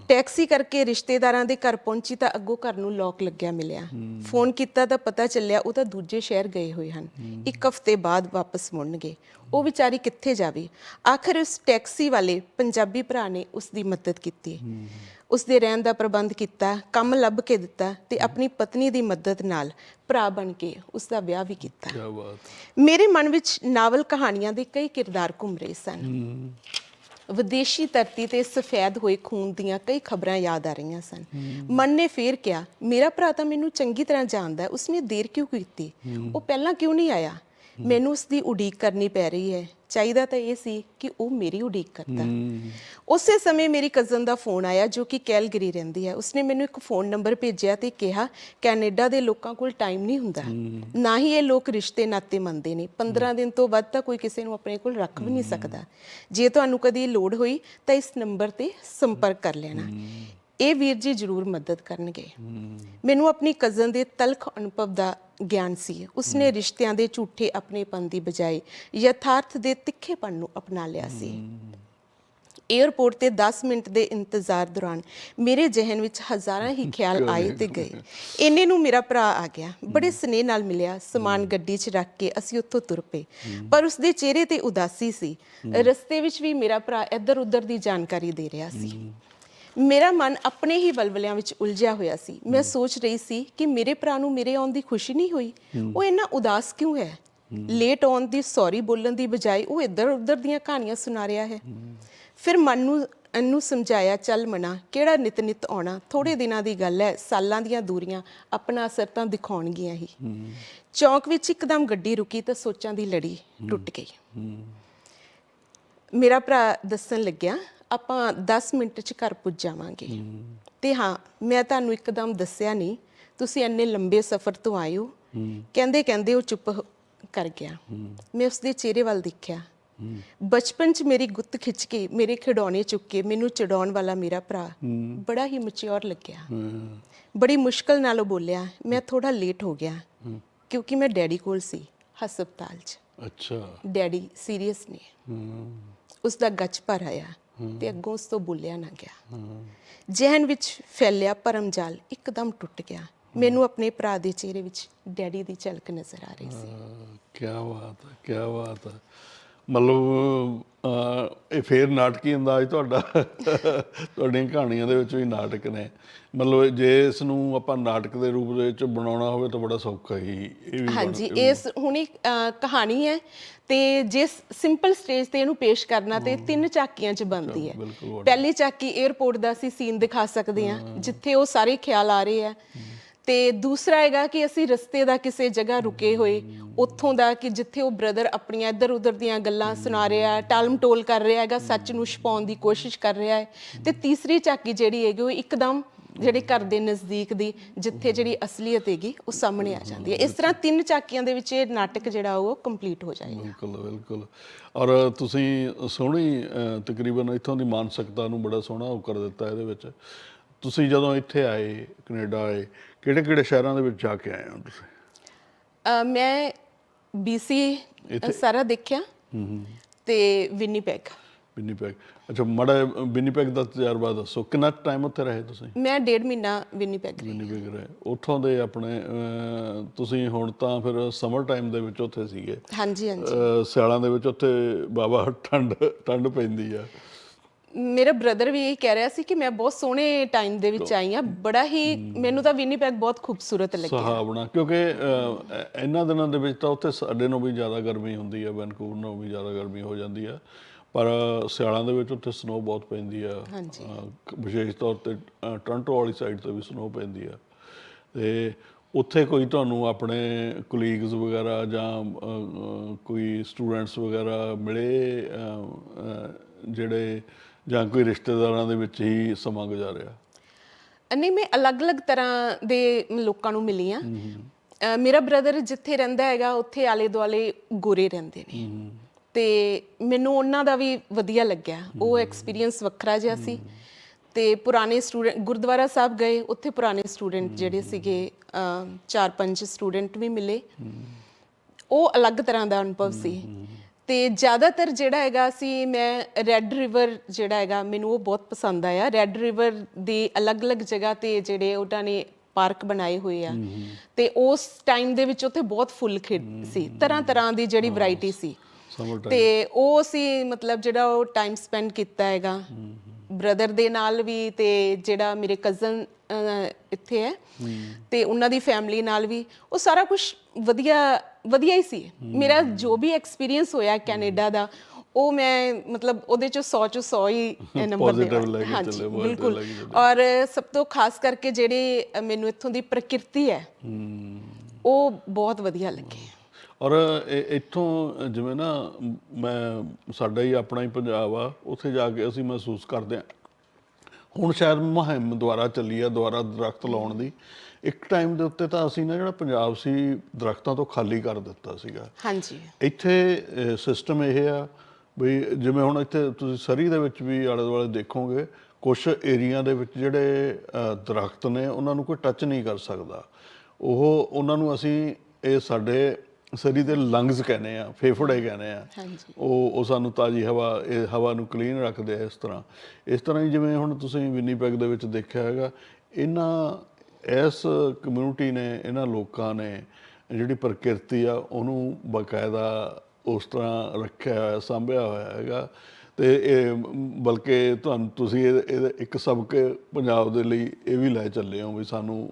ਟੈਕਸੀ ਕਰਕੇ ਰਿਸ਼ਤੇਦਾਰਾਂ ਦੇ ਘਰ ਪਹੁੰਚੀ ਤਾਂ ਅੱਗੋਂ ਘਰ ਨੂੰ ਲੋਕ ਲੱਗਿਆ ਮਿਲਿਆ। ਫੋਨ ਕੀਤਾ ਤਾਂ ਪਤਾ ਚੱਲਿਆ ਉਹ ਤਾਂ ਦੂਜੇ ਸ਼ਹਿਰ ਗਏ ਹੋਏ ਹਨ। ਇੱਕ ਹਫ਼ਤੇ ਬਾਅਦ ਵਾਪਸ ਮੁੜਨਗੇ। ਉਹ ਵਿਚਾਰੀ ਕਿੱਥੇ ਜਾਵੇ? ਆਖਰ ਉਸ ਟੈਕਸੀ ਵਾਲੇ ਪੰਜਾਬੀ ਭਰਾ ਨੇ ਉਸ ਦੀ ਮਦਦ ਕੀਤੀ। ਉਸ ਦੇ ਰਹਿਣ ਦਾ ਪ੍ਰਬੰਧ ਕੀਤਾ ਕੰਮ ਲੱਭ ਕੇ ਦਿੱਤਾ ਤੇ ਆਪਣੀ ਪਤਨੀ ਦੀ ਮਦਦ ਨਾਲ ਭਰਾ ਬਣ ਕੇ ਉਸ ਦਾ ਵਿਆਹ ਵੀ ਕੀਤਾ। ਕੀ ਬਾਤ। ਮੇਰੇ ਮਨ ਵਿੱਚ ਨਾਵਲ ਕਹਾਣੀਆਂ ਦੇ ਕਈ ਕਿਰਦਾਰ ਘੁੰਮ ਰਹੇ ਸਨ। ਵਿਦੇਸ਼ੀ ਧਰਤੀ ਤੇ ਸਫੈਦ ਹੋਏ ਖੂਨ ਦੀਆਂ ਕਈ ਖਬਰਾਂ ਯਾਦ ਆ ਰਹੀਆਂ ਸਨ। ਮਨ ਨੇ ਫੇਰ ਕਿਹਾ ਮੇਰਾ ਭਰਾ ਤਾਂ ਮੈਨੂੰ ਚੰਗੀ ਤਰ੍ਹਾਂ ਜਾਣਦਾ ਹੈ ਉਸਨੇ ਦੇਰ ਕਿਉਂ ਕੀਤੀ? ਉਹ ਪਹਿਲਾਂ ਕਿਉਂ ਨਹੀਂ ਆਇਆ? ਮੈਨੂੰ ਉਸ ਦੀ ਉਡੀਕ ਕਰਨੀ ਪੈ ਰਹੀ ਹੈ। ਚਾਹੀਦਾ ਤਾਂ ਇਹ ਸੀ ਕਿ ਉਹ ਮੇਰੀ ਉਡੀਕ ਕਰਦਾ। ਉਸੇ ਸਮੇਂ ਮੇਰੀ ਕਜ਼ਨ ਦਾ ਫੋਨ ਆਇਆ ਜੋ ਕਿ ਕੈਲਗਰੀ ਰਹਿੰਦੀ ਹੈ। ਉਸਨੇ ਮੈਨੂੰ ਇੱਕ ਫੋਨ ਨੰਬਰ ਭੇਜਿਆ ਤੇ ਕਿਹਾ ਕੈਨੇਡਾ ਦੇ ਲੋਕਾਂ ਕੋਲ ਟਾਈਮ ਨਹੀਂ ਹੁੰਦਾ। ਨਾ ਹੀ ਇਹ ਲੋਕ ਰਿਸ਼ਤੇ ਨਾਤੇ ਮੰਨਦੇ ਨੇ। 15 ਦਿਨ ਤੋਂ ਵੱਧ ਤਾਂ ਕੋਈ ਕਿਸੇ ਨੂੰ ਆਪਣੇ ਕੋਲ ਰੱਖ ਵੀ ਨਹੀਂ ਸਕਦਾ। ਜੇ ਤੁਹਾਨੂੰ ਕਦੀ ਲੋੜ ਹੋਈ ਤਾਂ ਇਸ ਨੰਬਰ ਤੇ ਸੰਪਰਕ ਕਰ ਲੈਣਾ। ਇਹ ਵੀਰ ਜੀ ਜ਼ਰੂਰ ਮਦਦ ਕਰਨਗੇ। ਮੈਨੂੰ ਆਪਣੀ ਕਜ਼ਨ ਦੇ ਤਲਖ ਅਨੁਭਵ ਦਾ ਗਿਆਨ ਸੀ। ਉਸਨੇ ਰਿਸ਼ਤਿਆਂ ਦੇ ਝੂਠੇ ਆਪਣੇਪਨ ਦੀ ਬਜਾਏ ਯਥਾਰਥ ਦੇ ਤਿੱਖੇਪਨ ਨੂੰ ਅਪਣਾ ਲਿਆ ਸੀ। 에ਅਰਪੋਰਟ ਤੇ 10 ਮਿੰਟ ਦੇ ਇੰਤਜ਼ਾਰ ਦੌਰਾਨ ਮੇਰੇ ਜ਼ਿਹਨ ਵਿੱਚ ਹਜ਼ਾਰਾਂ ਹੀ ਖਿਆਲ ਆਏ ਤੇ ਗਏ। ਇੰਨੇ ਨੂੰ ਮੇਰਾ ਭਰਾ ਆ ਗਿਆ। ਬੜੇ ਸਨੇਹ ਨਾਲ ਮਿਲਿਆ। ਸਮਾਨ ਗੱਡੀ 'ਚ ਰੱਖ ਕੇ ਅਸੀਂ ਉੱਥੋਂ ਤੁਰ ਪਏ। ਪਰ ਉਸਦੇ ਚਿਹਰੇ ਤੇ ਉਦਾਸੀ ਸੀ। ਰਸਤੇ ਵਿੱਚ ਵੀ ਮੇਰਾ ਭਰਾ ਇੱਧਰ ਉੱਧਰ ਦੀ ਜਾਣਕਾਰੀ ਦੇ ਰਿਹਾ ਸੀ। ਮੇਰਾ ਮਨ ਆਪਣੇ ਹੀ ਬਲਬਲਿਆਂ ਵਿੱਚ ਉਲਝਿਆ ਹੋਇਆ ਸੀ। ਮੈਂ ਸੋਚ ਰਹੀ ਸੀ ਕਿ ਮੇਰੇ ਭਰਾ ਨੂੰ ਮੇਰੇ ਆਉਣ ਦੀ ਖੁਸ਼ੀ ਨਹੀਂ ਹੋਈ। ਉਹ ਇੰਨਾ ਉਦਾਸ ਕਿਉਂ ਹੈ? ਲੇਟ ਆਉਣ ਦੀ ਸੌਰੀ ਬੋਲਣ ਦੀ ਬਜਾਏ ਉਹ ਇੱਧਰ ਉੱਧਰ ਦੀਆਂ ਕਹਾਣੀਆਂ ਸੁਣਾ ਰਿਹਾ ਹੈ। ਫਿਰ ਮਨ ਨੂੰ ਇਹਨੂੰ ਸਮਝਾਇਆ ਚੱਲ ਮਨਾ ਕਿਹੜਾ ਨਿਤ ਨਿਤ ਆਉਣਾ? ਥੋੜੇ ਦਿਨਾਂ ਦੀ ਗੱਲ ਹੈ ਸਾਲਾਂ ਦੀਆਂ ਦੂਰੀਆਂ ਆਪਣਾ ਅਸਰ ਤਾਂ ਦਿਖਾਉਣਗੀਆਂ ਹੀ। ਚੌਂਕ ਵਿੱਚ ਇੱਕਦਮ ਗੱਡੀ ਰੁਕੀ ਤਾਂ ਸੋਚਾਂ ਦੀ ਲੜੀ ਟੁੱਟ ਗਈ। ਮੇਰਾ ਭਰਾ ਦੱਸਣ ਲੱਗਿਆ ਆਪਾਂ 10 ਮਿੰਟ ਚ ਘਰ ਪੁੱਜ ਜਾਵਾਂਗੇ। ਤੇ ਹਾਂ ਮੈਂ ਤੁਹਾਨੂੰ ਇੱਕਦਮ ਦੱਸਿਆ ਨਹੀਂ ਤੁਸੀਂ ਇੰਨੇ ਲੰਬੇ ਸਫ਼ਰ ਤੋਂ ਆਏ ਹੋ ਕਹਿੰਦੇ ਕਹਿੰਦੇ ਉਹ ਚੁੱਪ ਕਰ ਗਿਆ। ਮੈਂ ਉਸਦੇ ਚਿਹਰੇ ਵੱਲ ਦੇਖਿਆ। ਬਚਪਨ ਚ ਮੇਰੀ ਗੁੱਤ ਖਿੱਚ ਕੇ ਮੇਰੇ ਖਿਡੌਣੇ ਚੁੱਕ ਕੇ ਮੈਨੂੰ ਚੜਾਉਣ ਵਾਲਾ ਮੇਰਾ ਭਰਾ ਬੜਾ ਹੀ ਮੈਚੁਰ ਲੱਗਿਆ। ਬੜੀ ਮੁਸ਼ਕਲ ਨਾਲ ਉਹ ਬੋਲਿਆ ਮੈਂ ਥੋੜਾ ਲੇਟ ਹੋ ਗਿਆ ਕਿਉਂਕਿ ਮੈਂ ਡੈਡੀ ਕੋਲ ਸੀ ਹਸਪਤਾਲ 'ਚ। ਅੱਛਾ। ਡੈਡੀ ਸੀਰੀਅਸ ਨੇ। ਉਸ ਦਾ ਗੱਚ ਭਰ ਆਇਆ। ਤੇ ਅੱਗੋਂ ਉਸ ਤੋਂ ਬੋਲਿਆ ਨਾ ਗਿਆ। ਜ਼ਿਹਨ ਵਿੱਚ ਫੈਲਿਆ ਭਰਮ ਜਾਲ ਇੱਕਦਮ ਟੁੱਟ ਗਿਆ। ਮੈਨੂੰ ਆਪਣੇ ਭਰਾ ਦੇ ਚਿਹਰੇ ਵਿੱਚ ਡੈਡੀ ਦੀ ਝਲਕ ਨਜ਼ਰ ਆ ਰਹੀ ਸੀ। ਕੀ ਬਾਤ ਹੈ ਕੀ ਬਾਤ ਹੈ। ਮਤਲਬ ਇਹ ਫੇਰ ਨਾਟਕੀ ਅੰਦਾਜ਼ ਤੁਹਾਡਾ ਤੁਹਾਡੀਆਂ ਕਹਾਣੀਆਂ ਦੇ ਵਿੱਚ ਵੀ ਨਾਟਕ ਨੇ। ਮਤਲਬ ਜੇ ਇਸ ਨੂੰ ਆਪਾਂ ਨਾਟਕ ਦੇ ਰੂਪ ਦੇ ਵਿੱਚ ਬਣਾਉਣਾ ਹੋਵੇ ਤਾਂ ਬੜਾ ਸੌਖਾ ਹੀ ਇਹ ਵੀ ਹਾਂਜੀ ਇਸ ਹੁਣੀ ਕਹਾਣੀ ਹੈ ਤੇ ਜੇ ਸਿੰਪਲ ਸਟੇਜ ਤੇ ਇਹਨੂੰ ਪੇਸ਼ ਕਰਨਾ ਤੇ ਤਿੰਨ ਝਾਕੀਆਂ 'ਚ ਬਣਦੀ ਹੈ। ਪਹਿਲੀ ਝਾਕੀ 에ਅਰਪੋਰਟ ਦਾ ਅਸੀਂ ਸੀਨ ਦਿਖਾ ਸਕਦੇ ਹਾਂ ਜਿੱਥੇ ਉਹ ਸਾਰੇ ਖਿਆਲ ਆ ਰਹੇ ਆ। ਤੇ ਦੂਸਰਾ ਹੈਗਾ ਕਿ ਅਸੀਂ ਰਸਤੇ ਦਾ ਕਿਸੇ ਜਗ੍ਹਾ ਰੁਕੇ ਹੋਏ, ਉੱਥੋਂ ਦਾ ਕਿ ਜਿੱਥੇ ਉਹ ਬ੍ਰਦਰ ਆਪਣੀਆਂ ਇੱਧਰ ਉੱਧਰ ਦੀਆਂ ਗੱਲਾਂ ਸੁਣਾ ਰਿਹਾ ਹੈ, ਟਾਲਮ ਟੋਲ ਕਰ ਰਿਹਾ ਹੈਗਾ, ਸੱਚ ਨੂੰ ਛੁਪਾਉਣ ਦੀ ਕੋਸ਼ਿਸ਼ ਕਰ ਰਿਹਾ ਹੈ। ਤੇ ਤੀਸਰੀ ਝਾਕੀ ਜਿਹੜੀ ਹੈਗੀ ਉਹ ਇੱਕਦਮ ਜਿਹੜੇ ਘਰ ਦੇ ਨਜ਼ਦੀਕ ਦੀ, ਜਿੱਥੇ ਜਿਹੜੀ ਅਸਲੀਅਤ ਹੈਗੀ ਉਹ ਸਾਹਮਣੇ ਆ ਜਾਂਦੀ ਹੈ। ਇਸ ਤਰ੍ਹਾਂ ਤਿੰਨ ਝਾਕੀਆਂ ਦੇ ਵਿੱਚ ਇਹ ਨਾਟਕ ਜਿਹੜਾ ਉਹ ਕੰਪਲੀਟ ਹੋ ਜਾਏਗਾ। ਬਿਲਕੁਲ ਬਿਲਕੁਲ। ਔਰ ਤੁਸੀਂ ਸੋਹਣੀ ਤਕਰੀਬਨ ਇੱਥੋਂ ਦੀ ਮਾਨਸਿਕਤਾ ਨੂੰ ਬੜਾ ਸੋਹਣਾ ਉਹ ਕਰ ਦਿੱਤਾ ਇਹਦੇ ਵਿੱਚ। ਤੁਸੀਂ ਜਦੋਂ ਇੱਥੇ ਆਏ, ਕੈਨੇਡਾ ਆਏ ਕਿਹੜੇ ਕਿਹੜੇ ਸ਼ਹਿਰਾਂ ਦੇ ਵਿੱਚ ਜਾ ਕੇ ਆਏ ਹੋ ਤੁਸੀਂ? ਅ, ਮੈਂ ਬੀਸੀ ਸਾਰਾ ਦੇਖਿਆ। ਤੇ ਵਿਨੀਪੈਗ ਵਿਨੀਪੈਗ ਅੱਛਾ ਮੜਾ ਵਿਨੀਪੈਗ ਦਾ ਤਜਰਬਾ ਦੱਸੋ। ਕਿੰਨਾ ਟਾਈਮ ਉੱਥੇ ਰਹੇ ਤੁਸੀਂ? ਮੈਂ ਡੇਢ ਮਹੀਨਾ ਵਿਨੀਪੈਗ ਰਹੀ ਵਿਨੀਪੈਗ ਰਹੇ। ਉੱਥੋਂ ਦੇ ਆਪਣੇ ਅਹ, ਤੁਸੀਂ ਹੁਣ ਤਾਂ ਫਿਰ ਸਮਰ ਟਾਈਮ ਦੇ ਵਿੱਚ ਉੱਥੇ ਸੀਗੇ। ਹਾਂਜੀ ਹਾਂਜੀ। ਅਹ, ਸਿਆਲਾਂ ਦੇ ਵਿੱਚ ਉੱਥੇ ਬਾਬਾ ਠੰਡ ਠੰਡ ਪੈਂਦੀ ਆ। ਮੇਰਾ ਬ੍ਰਦਰ ਵੀ ਇਹ ਕਹਿ ਰਿਹਾ ਸੀ ਕਿ ਮੈਂ ਬਹੁਤ ਸੋਹਣੇ ਟਾਈਮ ਦੇ ਵਿੱਚ ਆਈ ਆ ਬੜਾ ਹੀ ਮੈਨੂੰ ਤਾਂ ਵਿਨੀਪੈਗ ਬਹੁਤ ਖੂਬਸੂਰਤ ਲੱਗਿਆ। ਸੁਹਾਵਣਾ ਕਿਉਂਕਿ ਅਹ, ਇਹਨਾਂ ਦਿਨਾਂ ਦੇ ਵਿੱਚ ਤਾਂ ਉੱਥੇ ਸਾਡੇ ਨਾਲੋਂ ਵੀ ਜ਼ਿਆਦਾ ਗਰਮੀ ਹੁੰਦੀ ਹੈ ਵੈਨਕੂਵਰ ਨਾਲੋਂ ਵੀ ਜ਼ਿਆਦਾ ਗਰਮੀ ਹੋ ਜਾਂਦੀ ਹੈ ਪਰ ਸਿਆਲਾਂ ਦੇ ਵਿੱਚ ਉੱਥੇ ਸਨੋ ਬਹੁਤ ਪੈਂਦੀ ਆ। ਹਾਂਜੀ। ਅਹ, ਵਿਸ਼ੇਸ਼ ਤੌਰ ਤੇ ਅਹ, ਟੋਰਾਂਟੋ ਵਾਲੀ ਸਾਈਡ ਤੇ ਵੀ ਸਨੋ ਪੈਂਦੀ ਆ। ਤੇ ਉੱਥੇ ਕੋਈ ਤੁਹਾਨੂੰ ਆਪਣੇ ਕੁਲੀਗਸ ਵਗੈਰਾ ਜਾਂ ਅਹ, ਅਹ, ਕੋਈ ਸਟੂਡੈਂਟਸ ਵਗੈਰਾ ਮਿਲੇ ਅਹ, ਅਹ, ਜਿਹੜੇ ਜਾਂ ਕੋਈ ਰਿਸ਼ਤੇਦਾਰਾਂ ਦੇ ਵਿੱਚ ਹੀ ਸਮਾਂ ਗੁਜ਼ਾਰਿਆ? ਨਹੀਂ ਮੈਂ ਅਲੱਗ-ਅਲੱਗ ਤਰ੍ਹਾਂ ਦੇ ਲੋਕਾਂ ਨੂੰ ਮਿਲੀ ਆ ਮੇਰਾ ਬ੍ਰਦਰ ਜਿੱਥੇ ਰਹਿੰਦਾ ਹੈਗਾ ਉੱਥੇ ਆਲੇ ਦੁਆਲੇ ਗੋਰੇ ਰਹਿੰਦੇ ਨੇ। ਤੇ ਮੈਨੂੰ ਉਹਨਾਂ ਦਾ ਵੀ ਵਧੀਆ ਲੱਗਿਆ। ਉਹ ਐਕਸਪੀਰੀਅੰਸ ਵੱਖਰਾ ਜਿਹਾ ਸੀ। ਤੇ ਪੁਰਾਣੇ ਸਟੂਡੈਂਟ ਗੁਰਦੁਆਰਾ ਸਾਹਿਬ ਗਏ ਉੱਥੇ ਪੁਰਾਣੇ ਸਟੂਡੈਂਟ ਜਿਹੜੇ ਸੀਗੇ ਚਾਰ ਪੰਜ ਸਟੂਡੈਂਟ ਵੀ ਮਿਲੇ। ਉਹ ਅਲੱਗ ਤਰ੍ਹਾਂ ਦਾ ਅਨੁਭਵ ਸੀ। ਤੇ ਜ਼ਿਆਦਾਤਰ ਜਿਹੜਾ ਹੈਗਾ ਸੀ ਮੈਂ ਰੈੱਡ ਰਿਵਰ ਜਿਹੜਾ ਹੈਗਾ ਮੈਨੂੰ ਉਹ ਬਹੁਤ ਪਸੰਦ ਆਇਆ। ਰੈੱਡ ਰਿਵਰ ਦੀ ਅਲੱਗ-ਅਲੱਗ ਜਗ੍ਹਾ ਤੇ ਜਿਹੜੇ ਉਹਨਾਂ ਨੇ ਪਾਰਕ ਬਣਾਏ ਹੋਏ ਆ। ਤੇ ਉਸ ਟਾਈਮ ਦੇ ਵਿੱਚ ਉੱਥੇ ਬਹੁਤ ਫੁੱਲ ਖਿੜ ਸੀ। ਤਰ੍ਹਾਂ ਤਰ੍ਹਾਂ ਦੀ ਜਿਹੜੀ ਵੈਰਾਈਟੀ ਸੀ। ਤੇ ਉਹ ਸੀ ਮਤਲਬ ਜਿਹੜਾ ਉਹ ਟਾਈਮ ਸਪੈਂਡ ਕੀਤਾ ਹੈਗਾ। ਬ੍ਰਦਰ ਦੇ ਨਾਲ ਵੀ ਤੇ ਜਿਹੜਾ ਮੇਰੇ ਕਜ਼ਨ ਇੱਥੇ ਹੈ ਤੇ ਉਹਨਾਂ ਦੀ ਫੈਮਿਲੀ ਨਾਲ ਵੀ ਉਹ ਸਾਰਾ ਕੁਝ ਵਧੀਆ ਵਧੀਆ ਹੀ ਸੀ। ਮੇਰਾ ਜੋ ਵੀ ਐਕਸਪੀਰੀਅੰਸ ਹੋਇਆ ਕੈਨੇਡਾ ਦਾ ਉਹ ਮੈਂ ਮਤਲਬ ਉਹਦੇ ਚੋਂ 100 ਚੋਂ 100 ਹੀ ਨੰਬਰ ਦੇ positive ਬਿਲਕੁਲ। ਔਰ ਸਭ ਤੋਂ ਖਾਸ ਕਰਕੇ ਜਿਹੜੇ ਮੈਨੂੰ ਇੱਥੋਂ ਦੀ ਪ੍ਰਕਿਰਤੀ ਹੈ। ਉਹ ਬਹੁਤ ਵਧੀਆ ਲੱਗੀ। ਔਰ ਇੱਥੋਂ ਜਿਵੇਂ ਨਾ ਮੈਂ ਸਾਡਾ ਹੀ ਆਪਣਾ ਹੀ ਪੰਜਾਬ ਆ ਉੱਥੇ ਜਾ ਕੇ ਅਸੀਂ ਮਹਿਸੂਸ ਕਰਦੇ ਹਾਂ। ਹੁਣ ਸ਼ਾਇਦ ਮੁਹਿੰਮ ਦੁਆਰਾ ਚੱਲੀ ਆ ਦੁਆਰਾ ਦਰਖਤ ਲਾਉਣ ਦੀ। ਇੱਕ ਟਾਈਮ ਦੇ ਉੱਤੇ ਤਾਂ ਅਸੀਂ ਨਾ ਜਿਹੜਾ ਪੰਜਾਬ ਸੀ ਦਰਖਤਾਂ ਤੋਂ ਖਾਲੀ ਕਰ ਦਿੱਤਾ ਸੀਗਾ। ਹਾਂਜੀ। ਇੱਥੇ ਸਿਸਟਮ ਇਹ ਆ ਵੀ ਜਿਵੇਂ ਹੁਣ ਇੱਥੇ ਤੁਸੀਂ ਸਰੀ ਦੇ ਵਿੱਚ ਵੀ ਆਲੇ ਦੁਆਲੇ ਦੇਖੋਗੇ ਕੁਝ ਏਰੀਆ ਦੇ ਵਿੱਚ ਜਿਹੜੇ ਦਰਖਤ ਨੇ ਉਹਨਾਂ ਨੂੰ ਕੋਈ ਟੱਚ ਨਹੀਂ ਕਰ ਸਕਦਾ। ਉਹ ਉਹਨਾਂ ਨੂੰ ਅਸੀਂ ਇਹ ਸਾਡੇ ਸਰੀ ਦੇ ਲੰਗਸ ਕਹਿੰਦੇ ਆ ਫੇਫੜੇ ਕਹਿੰਦੇ ਆ। ਉਹ ਉਹ ਸਾਨੂੰ ਤਾਜ਼ੀ ਹਵਾ ਇਹ ਹਵਾ ਨੂੰ ਕਲੀਨ ਰੱਖਦੇ ਆ ਇਸ ਤਰ੍ਹਾਂ। ਇਸ ਤਰ੍ਹਾਂ ਹੀ ਜਿਵੇਂ ਹੁਣ ਤੁਸੀਂ ਵਿਨੀਪੈਗ ਦੇ ਵਿੱਚ ਦੇਖਿਆ ਹੈਗਾ ਇਹਨਾਂ ਇਸ ਕਮਿਊਨਿਟੀ ਨੇ ਇਹਨਾਂ ਲੋਕਾਂ ਨੇ ਜਿਹੜੀ ਪ੍ਰਕਿਰਤੀ ਆ ਉਹਨੂੰ ਬਕਾਇਦਾ ਉਸ ਤਰ੍ਹਾਂ ਰੱਖਿਆ ਹੋਇਆ ਸਾਂਭਿਆ ਹੋਇਆ ਹੈਗਾ। ਤੇ ਇਹ ਬਲਕਿ ਤੁਹਾਨੂੰ ਤੁਸੀਂ ਇਹ ਇੱਕ ਸਬਕ ਪੰਜਾਬ ਦੇ ਲਈ ਇਹ ਵੀ ਲੈ ਚੱਲੇ ਹੋ ਵੀ ਸਾਨੂੰ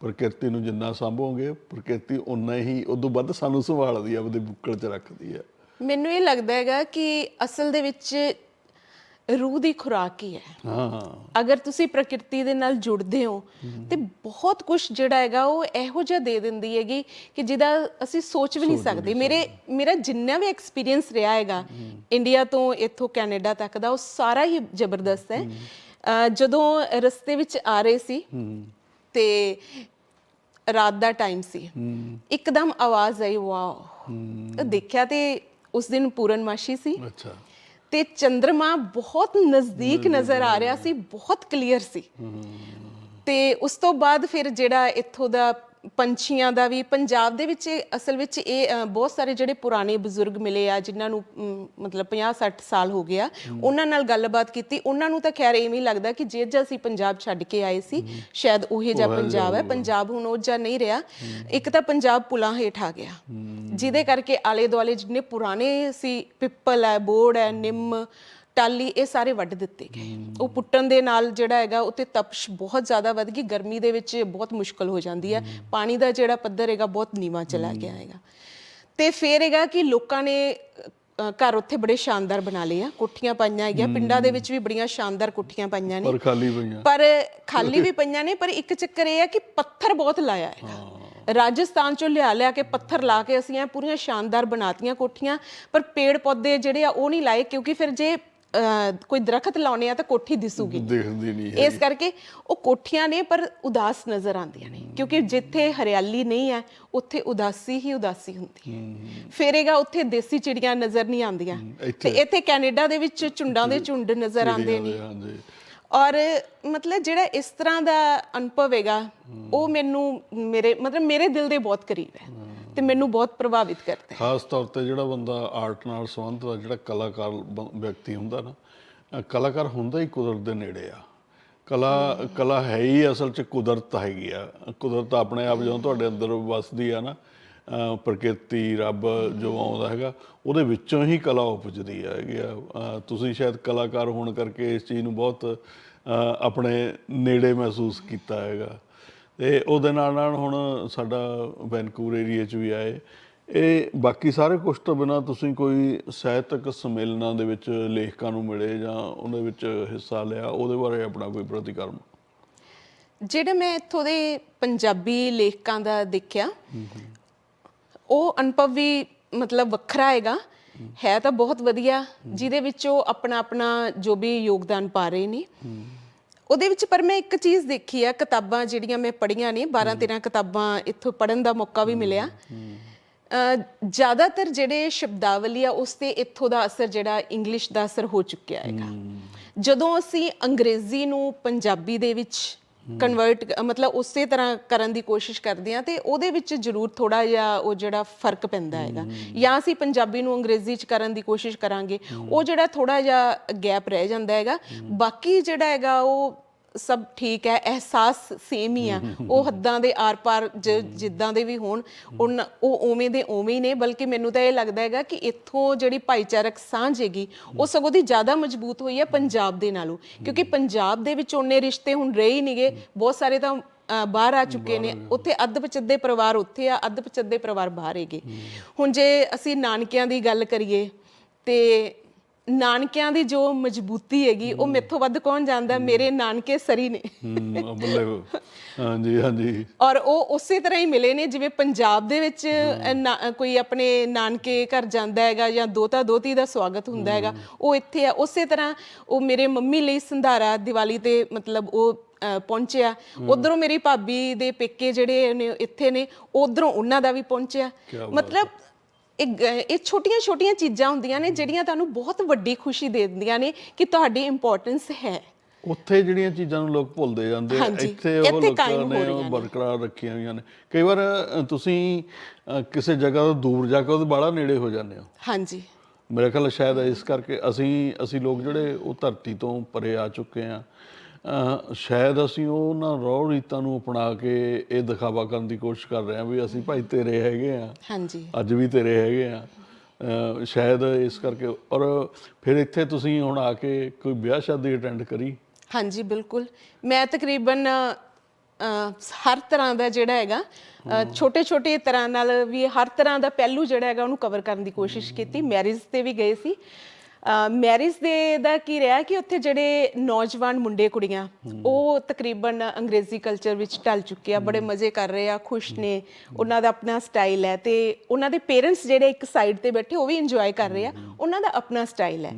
ਪ੍ਰਕਿਰਤੀ ਨੂੰ ਜਿੰਨਾ ਸਾਂਭੋਗੇ, ਪ੍ਰਕਿਰਤੀ ਉਨਾ ਹੀ ਉਦੋਂ ਵੱਧ ਸਾਨੂੰ ਸੰਭਾਲਦੀ ਆ, ਆਪਦੇ ਬੁੱਕਲ 'ਚ ਰੱਖਦੀ ਆ। ਮੈਨੂੰ ਇਹ ਲੱਗਦਾ ਹੈਗਾ ਕਿ ਅਸਲ ਦੇ ਵਿੱਚ ਰੂਹ ਦੀ ਖੁਰਾਕ ਹੀ ਹੈ। ਹਾਂ ਅਗਰ ਤੁਸੀਂ ਪ੍ਰਕਿਰਤੀ ਦੇ ਨਾਲ ਜੁੜਦੇ ਹੋ ਤੇ ਬਹੁਤ ਕੁਝ ਜਿਹੜਾ ਹੈਗਾ ਉਹ ਇਹੋ ਜਿਹਾ ਦੇ ਦਿੰਦੀ ਹੈਗੀ ਕਿ ਜਿਹਦਾ ਅਸੀਂ ਸੋਚ ਵੀ ਨਹੀਂ ਸਕਦੇ। ਮੇਰੇ ਮੇਰਾ ਜਿੰਨਾ ਵੀ ਐਕਸਪੀਰੀਅੰਸ ਰਿਹਾ ਹੈਗਾ ਇੰਡੀਆ ਤੋਂ ਇੱਥੋਂ ਕੈਨੇਡਾ ਤੱਕ ਦਾ ਉਹ ਸਾਰਾ ਹੀ ਜ਼ਬਰਦਸਤ ਹੈ। ਜਦੋਂ ਰਸਤੇ ਵਿੱਚ ਆ ਰਹੇ ਸੀ ਤੇ ਰਾਤ ਦਾ ਟਾਈਮ ਸੀ। ਇੱਕਦਮ ਆਵਾਜ਼ ਆਈ ਵਾਓ! ਦੇਖਿਆ ਤੇ ਉਸ ਦਿਨ ਪੂਰਨਮਾਸ਼ੀ ਸੀ। ਅੱਛਾ। ਤੇ ਚੰ드ਰਮਾ ਬਹੁਤ ਨਜ਼ਦੀਕ ਨਜ਼ਰ ਆ ਰਿਹਾ ਸੀ ਬਹੁਤ ਕਲੀਅਰ ਸੀ। ਤੇ ਉਸ ਤੋਂ ਬਾਅਦ ਫਿਰ ਜਿਹੜਾ ਇੱਥੋਂ ਦਾ ਪੰਛੀਆਂ ਦਾ ਵੀ ਪੰਜਾਬ ਦੇ ਵਿੱਚ ਅਸਲ ਵਿੱਚ ਇਹ ਬਹੁਤ ਸਾਰੇ ਜਿਹੜੇ ਪੁਰਾਣੇ ਬਜ਼ੁਰਗ ਮਿਲੇ ਆ ਜਿਨ੍ਹਾਂ ਨੂੰ ਮਤਲਬ 50 60 ਸਾਲ ਹੋ ਗਿਆ ਉਹਨਾਂ ਨਾਲ ਗੱਲਬਾਤ ਕੀਤੀ। ਉਹਨਾਂ ਨੂੰ ਤਾਂ ਖੈਰ ਐਵੇਂ ਹੀ ਲੱਗਦਾ ਕਿ ਜੇ ਜੇ ਅਸੀਂ ਪੰਜਾਬ ਛੱਡ ਕੇ ਆਏ ਸੀ ਸ਼ਾਇਦ ਉਹੇ ਜਿਹਾ ਪੰਜਾਬ ਹੈ ਪੰਜਾਬ ਹੁਣ ਉਹ ਜਿਹਾ ਨਹੀਂ ਰਿਹਾ। ਇੱਕ ਤਾਂ ਪੰਜਾਬ ਪੁਲਾਂ ਹੇਠ ਆ ਗਿਆ। ਜਿਹਦੇ ਕਰਕੇ ਆਲੇ ਦੁਆਲੇ ਜਿੰਨੇ ਪੁਰਾਣੇ ਸੀ ਪਿੱਪਲ ਹੈ ਬੋੜ ਹੈ ਨਿੰਮ ਟਾਲੀ ਇਹ ਸਾਰੇ ਵੱਢ ਦਿੱਤੇ ਗਏ। ਉਹ ਪੁੱਟਣ ਦੇ ਨਾਲ ਜਿਹੜਾ ਹੈਗਾ ਉੱਤੇ ਤਪਸ਼ ਬਹੁਤ ਜ਼ਿਆਦਾ ਵੱਧ ਗਈ। ਗਰਮੀ ਦੇ ਵਿੱਚ ਬਹੁਤ ਮੁਸ਼ਕਲ ਹੋ ਜਾਂਦੀ ਹੈ। ਪਾਣੀ ਦਾ ਜਿਹੜਾ ਪੱਧਰ ਹੈਗਾ ਬਹੁਤ ਨੀਵਾਂ ਚਲਾ ਗਿਆ ਹੈਗਾ। ਤੇ ਫੇਰ ਹੈਗਾ ਕਿ ਲੋਕਾਂ ਨੇ ਘਰ ਉੱਥੇ ਬੜੇ ਸ਼ਾਨਦਾਰ ਬਣਾ ਲਏ ਆ। ਕੋਠੀਆਂ ਪਾਈਆਂ ਹੈਗੀਆਂ। ਪਿੰਡਾਂ ਦੇ ਵਿੱਚ ਵੀ ਬੜੀਆਂ ਸ਼ਾਨਦਾਰ ਕੋਠੀਆਂ ਪਾਈਆਂ ਨੇ। ਪਰ ਖਾਲੀ ਪਈਆਂ। ਪਰ ਖਾਲੀ ਵੀ ਪਈਆਂ ਨੇ ਪਰ ਇੱਕ ਚੱਕਰ ਇਹ ਹੈ ਕਿ ਪੱਥਰ ਬਹੁਤ ਲਾਇਆ ਹੈਗਾ ਰਾਜਸਥਾਨ ਚੋਂ ਲਿਆ ਲਿਆ ਕੇ ਪੱਥਰ ਲਾ ਕੇ ਅਸੀਂ ਇਹ ਪੂਰੀਆਂ ਸ਼ਾਨਦਾਰ ਬਣਾਤੀਆਂ ਕੋਠੀਆਂ ਪਰ ਪੇੜ ਪੌਦੇ ਜਿਹੜੇ ਆ ਉਹ ਨਹੀਂ ਲਾਏ ਕਿਉਂਕਿ ਫਿਰ ਜੇ ਕੋਈ ਦਰਖਤ ਲਾਉਣੇ ਆ ਤਾਂ ਕੋਠੀ ਦਿਸੂਗੀ। ਦੇਖਦੀ ਨਹੀਂ ਹੈ ਇਸ ਕਰਕੇ ਉਹ ਕੋਠੀਆਂ ਨੇ ਪਰ ਉਦਾਸ ਨਜ਼ਰ ਆਉਂਦੀਆਂ ਨੇ ਕਿਉਂਕਿ ਜਿੱਥੇ ਹਰਿਆਲੀ ਨਹੀਂ ਹੈ ਉੱਥੇ ਉਦਾਸੀ ਹੀ ਉਦਾਸੀ ਹੁੰਦੀ ਹੈ। ਫੇਰੇਗਾ ਉੱਥੇ ਦੇਸੀ ਚਿੜੀਆਂ ਨਜ਼ਰ ਨਹੀਂ ਆਉਂਦੀਆਂ। ਤੇ ਇੱਥੇ। ਕੈਨੇਡਾ ਦੇ ਵਿੱਚ ਝੁੰਡਾਂ ਦੇ ਝੁੰਡ ਨਜ਼ਰ ਆਉਂਦੇ ਨੇ। ਔਰ ਮਤਲਬ ਜਿਹੜਾ ਇਸ ਤਰ੍ਹਾਂ ਦਾ ਅਨੁਭਵ ਹੈਗਾ, ਉਹ ਮੈਨੂੰ ਮੇਰੇ, ਮਤਲਬ ਮੇਰੇ ਦਿਲ ਦੇ ਬਹੁਤ ਕਰੀਬ ਹੈ ਤੇ ਮੈਨੂੰ ਬਹੁਤ ਪ੍ਰਭਾਵਿਤ ਕਰਦਾ ਹੈ। ਖਾਸ ਤੌਰ ਤੇ ਜਿਹੜਾ ਬੰਦਾ ਆਰਟ ਨਾਲ ਸੰਬੰਧ ਦਾ ਜਿਹੜਾ ਕਲਾਕਾਰ ਵਿਅਕਤੀ ਹੁੰਦਾ ਨਾ ਕਲਾਕਾਰ ਹੁੰਦਾ ਹੀ ਕੁਦਰਤ ਦੇ ਨੇੜੇ ਆ। ਕਲਾ ਕਲਾ ਹੈ ਹੀ ਅਸਲ ਚ ਕੁਦਰਤ ਹੈਗੀ ਆ। ਕੁਦਰਤ ਆਪਣੇ ਆਪ ਜਦੋਂ ਤੁਹਾਡੇ ਅੰਦਰ ਵਸਦੀ ਆ ਨਾ ਪ੍ਰਕਿਰਤੀ ਰੱਬ ਜੋ ਆਉਂਦਾ ਹੈਗਾ ਉਹਦੇ ਵਿੱਚੋਂ ਹੀ ਕਲਾ ਉਪਜਦੀ ਹੈਗੀ ਆ। ਤੁਸੀਂ ਸ਼ਾਇਦ ਕਲਾਕਾਰ ਹੋਣ ਕਰਕੇ ਇਸ ਚੀਜ਼ ਨੂੰ ਬਹੁਤ ਆਪਣੇ ਨੇੜੇ ਮਹਿਸੂਸ ਕੀਤਾ ਹੈਗਾ। ਤੇ ਉਹਦੇ ਨਾਲ ਨਾਲ ਹੁਣ ਸਾਡਾ ਵੈਨਕੂਵਰ ਏਰੀਆ 'ਚ ਵੀ ਆਏ। ਇਹ ਬਾਕੀ ਸਾਰੇ ਕੁਝ ਤੋਂ ਬਿਨਾ ਤੁਸੀਂ ਕੋਈ ਸਾਹਿਤਕ ਸੰਮੇਲਨਾਂ ਦੇ ਵਿੱਚ ਲੇਖਕਾਂ ਨੂੰ ਮਿਲੇ ਜਾਂ ਉਹਦੇ ਵਿੱਚ ਹਿੱਸਾ ਲਿਆ ਉਹਦੇ ਬਾਰੇ ਆਪਣਾ ਕੋਈ ਪ੍ਰਤੀਕਰਮ? ਜਿਹੜੇ ਮੈਂ ਇੱਥੋਂ ਦੇ ਪੰਜਾਬੀ ਲੇਖਕਾਂ ਦਾ ਦੇਖਿਆ ਉਹ ਅਨੁਭਵ ਵੀ ਮਤਲਬ ਵੱਖਰਾ ਹੈਗਾ। ਹੈ ਤਾਂ ਬਹੁਤ ਵਧੀਆ, ਜਿਹਦੇ ਵਿੱਚ ਉਹ ਆਪਣਾ ਆਪਣਾ ਜੋ ਵੀ ਯੋਗਦਾਨ ਪਾ ਰਹੇ ਨੇ। ਉਹਦੇ ਵਿੱਚ ਪਰ ਮੈਂ ਇੱਕ ਚੀਜ਼ ਦੇਖੀ ਆ, ਕਿਤਾਬਾਂ ਜਿਹੜੀਆਂ ਮੈਂ ਪੜ੍ਹੀਆਂ ਨੇ 12 13 ਕਿਤਾਬਾਂ ਇੱਥੋਂ ਪੜ੍ਹਨ ਦਾ ਮੌਕਾ ਵੀ ਮਿਲਿਆ। ਜ਼ਿਆਦਾਤਰ ਜਿਹੜੇ ਸ਼ਬਦਾਵਲੀ ਆ, ਉਸ ਤੇ ਇੱਥੋਂ ਦਾ ਅਸਰ ਜਿਹੜਾ ਇੰਗਲਿਸ਼ ਦਾ ਅਸਰ ਹੋ ਚੁੱਕਿਆ ਹੈਗਾ। ਜਦੋਂ ਅਸੀਂ ਅੰਗਰੇਜ਼ੀ ਨੂੰ ਪੰਜਾਬੀ ਦੇ ਵਿੱਚ ਕਨਵਰਟ ਮਤਲਬ ਉਸੇ ਤਰ੍ਹਾਂ ਕਰਨ ਦੀ ਕੋਸ਼ਿਸ਼ ਕਰਦੇ ਆ ਤੇ ਉਹਦੇ ਵਿੱਚ ਜ਼ਰੂਰ ਥੋੜਾ ਜਿਹਾ ਉਹ ਜਿਹੜਾ ਫ਼ਰਕ ਪੈਂਦਾ ਹੈਗਾ। ਜਾਂ ਅਸੀਂ ਪੰਜਾਬੀ ਨੂੰ ਅੰਗਰੇਜ਼ੀ ਚ ਕਰਨ ਦੀ ਕੋਸ਼ਿਸ਼ ਕਰਾਂਗੇ ਉਹ ਜਿਹੜਾ ਥੋੜਾ ਜਿਹਾ ਗੈਪ ਰਹਿ ਜਾਂਦਾ ਹੈਗਾ। ਬਾਕੀ ਜਿਹੜਾ ਹੈਗਾ ਉਹ ਸਭ ਠੀਕ ਹੈ ਅਹਿਸਾਸ ਸੇਮ ਹੀ ਆ। ਉਹ ਹੱਦਾਂ ਦੇ ਆਰ-ਪਾਰ ਜਿੱਦਾਂ ਦੇ ਵੀ ਹੋਣ ਉਹ ਉਵੇਂ ਦੇ ਉਵੇਂ ਹੀ ਨੇ ਬਲਕਿ ਮੈਨੂੰ ਤਾਂ ਇਹ ਲੱਗਦਾ ਹੈਗਾ ਕਿ ਇੱਥੋਂ ਜਿਹੜੀ ਭਾਈਚਾਰਕ ਸਾਂਝ ਹੈਗੀ ਉਹ ਸਗੋਂ ਦੀ ਜ਼ਿਆਦਾ ਮਜ਼ਬੂਤ ਹੋਈ ਹੈ ਪੰਜਾਬ ਦੇ ਨਾਲੋਂ। ਕਿਉਂਕਿ ਪੰਜਾਬ ਦੇ ਵਿੱਚ ਉਹਨੇ ਰਿਸ਼ਤੇ ਹੁਣ ਰਹੇ ਹੀ ਨਹੀਂਗੇ ਬਹੁਤ ਸਾਰੇ ਤਾਂ ਬਾਹਰ ਆ ਚੁੱਕੇ ਨੇ। ਉੱਥੇ ਅੱਧ ਪਚੱਦੇ ਪਰਿਵਾਰ ਉੱਥੇ ਆ ਅੱਧ ਪਚੱਦੇ ਪਰਿਵਾਰ ਬਾਹਰ ਹੈਗੇ। ਹੁਣ ਜੇ ਅਸੀਂ ਨਾਨਕਿਆਂ ਦੀ ਗੱਲ ਕਰੀਏ ਤੇ ਨਾਨਕਿਆਂ ਦੀ ਜੋ ਮਜ਼ਬੂਤੀ ਹੈਗੀ ਉਹ ਮੇਥੋਂ ਵੱਧ ਕੌਣ ਜਾਣਦਾ? ਮੇਰੇ ਨਾਨਕੇ ਸਰੀ ਨੇ। ਹਮ, ਬੱਲੇ ਹਾਂਜੀ ਹਾਂਜੀ। ਔਰ ਉਹ ਉਸੇ ਤਰ੍ਹਾਂ ਹੀ ਮਿਲੇ ਨੇ ਜਿਵੇਂ ਪੰਜਾਬ ਦੇ ਵਿੱਚ ਨਾ- ਕੋਈ ਆਪਣੇ ਨਾਨਕੇ ਘਰ ਜਾਂਦਾ ਹੈਗਾ ਜਾਂ ਦੋਤਾ ਦੋਤੀ ਦਾ ਸਵਾਗਤ ਹੁੰਦਾ ਹੈਗਾ ਉਹ ਇੱਥੇ ਆ। ਉਸੇ ਤਰ੍ਹਾਂ ਉਹ ਮੇਰੇ ਮੰਮੀ ਲਈ ਸੰਧਾਰਾ ਦੀਵਾਲੀ ਤੇ ਮਤਲਬ ਉਹ ਅ, ਪਹੁੰਚਿਆ। ਉਧਰੋਂ ਮੇਰੀ ਭਾਬੀ ਦੇ ਪੇਕੇ ਜਿਹੜੇ ਨੇ ਇੱਥੇ ਨੇ ਉਧਰੋਂ ਉਹਨਾਂ ਦਾ ਵੀ ਪਹੁੰਚਿਆ। ਮਤਲਬ ਇਹ ਗ- ਇਹ ਛੋਟੀਆਂ-ਛੋਟੀਆਂ ਚੀਜ਼ਾਂ ਹੁੰਦੀਆਂ ਨੇ ਜਿਹੜੀਆਂ ਤੁਹਾਨੂੰ ਬਹੁਤ ਵੱਡੀ ਖੁਸ਼ੀ ਦੇ ਦਿੰਦੀਆਂ ਨੇ ਕਿ ਤੁਹਾਡੀ ਇੰਪੋਰਟੈਂਸ ਹੈ। ਉੱਥੇ ਜਿਹੜੀਆਂ ਚੀਜ਼ਾਂ ਨੂੰ ਲੋਕ ਭੁੱਲਦੇ ਜਾਂਦੇ ਆ ਹਾਂਜੀ, ਇੱਥੇ ਉਹ ਇੱਥੇ ਲੋਕਾਂ ਕਾਇਮ ਹੋ ਨੇ ਉਹ ਰਹੀਆਂ ਨੇ। ਬਰਕਰਾਰ ਰੱਖੀਆਂ ਹੋਈਆਂ ਨੇ। ਕਈ ਵਾਰ ਅ, ਤੁਸੀਂ ਅ, ਕਿਸੇ ਜਗ੍ਹਾ ਤੋਂ ਦੂਰ ਜਾ ਕੇ ਉਹਦੇ ਬਾਹਲਾ ਨੇੜੇ ਹੋ ਜਾਂਦੇ ਹੋ। ਹਾਂਜੀ। ਮੇਰੇ ਖਿਆਲ ਸ਼ਾਇਦ ਇਸ ਕਰਕੇ ਅਸੀਂ ਅਸੀਂ ਲੋਕ ਜਿਹੜੇ ਉਹ ਧਰਤੀ ਤੋਂ ਪਰੇ ਆ ਚੁੱਕੇ ਆ। ਸ਼ਾਇਦ ਅਸੀਂ ਉਹਨਾਂ ਰੌ ਰੀਤਾਂ ਨੂੰ ਅਪਣਾ ਕੇ ਇਹ ਦਿਖਾਵਾ ਕਰਨ ਦੀ ਕੋਸ਼ਿਸ਼ ਕਰ ਰਹੇ ਆ ਵੀ ਅਸੀਂ ਭਾਈ ਤੇਰੇ ਹੈਗੇ ਆ ਹਾਂਜੀ। ਅੱਜ ਵੀ ਤੇਰੇ ਹੈਗੇ ਆ ਸ਼ਾਇਦ ਇਸ ਕਰਕੇ ਔਰ ਫਿਰ ਇੱਥੇ ਤੁਸੀਂ ਹੁਣ ਆ ਕੇ ਕੋਈ ਵਿਆਹ ਸ਼ਾਦੀ ਅਟੈਂਡ ਕਰੀ? ਹਾਂਜੀ ਬਿਲਕੁਲ। ਮੈਂ ਤਕਰੀਬਨ ਹਰ ਤਰ੍ਹਾਂ ਦਾ ਜਿਹੜਾ ਹੈਗਾ ਛੋਟੇ ਛੋਟੇ ਤਰ੍ਹਾਂ ਨਾਲ ਵੀ ਹਰ ਤਰ੍ਹਾਂ ਦਾ ਪਹਿਲੂ ਜਿਹੜਾ ਹੈਗਾ ਉਹਨੂੰ ਕਵਰ ਕਰਨ ਦੀ ਕੋਸ਼ਿਸ਼ ਕੀਤੀ। ਮੈਰਿਜ ਤੇ ਵੀ ਗਏ ਸੀ। ਮੈਰਿਜ ਦੇ ਦਾ ਕੀ ਰਿਹਾ ਕਿ ਉੱਥੇ ਜਿਹੜੇ ਨੌਜਵਾਨ ਮੁੰਡੇ ਕੁੜੀਆਂ ਉਹ ਤਕਰੀਬਨ ਅੰਗਰੇਜ਼ੀ ਕਲਚਰ ਵਿੱਚ ਢਲ ਚੁੱਕੇ ਆ ਬੜੇ ਮਜ਼ੇ ਕਰ ਰਹੇ ਆ ਖੁਸ਼ ਨੇ ਉਹਨਾਂ ਦਾ ਆਪਣਾ ਸਟਾਈਲ ਹੈ ਤੇ ਉਹਨਾਂ ਦੇ ਪੇਰੈਂਟਸ ਜਿਹੜੇ ਇੱਕ ਸਾਈਡ ਤੇ ਬੈਠੇ ਉਹ ਵੀ ਇੰਜੋਏ ਕਰ ਰਹੇ ਆ ਉਹਨਾਂ ਦਾ ਆਪਣਾ ਸਟਾਈਲ ਹੈ।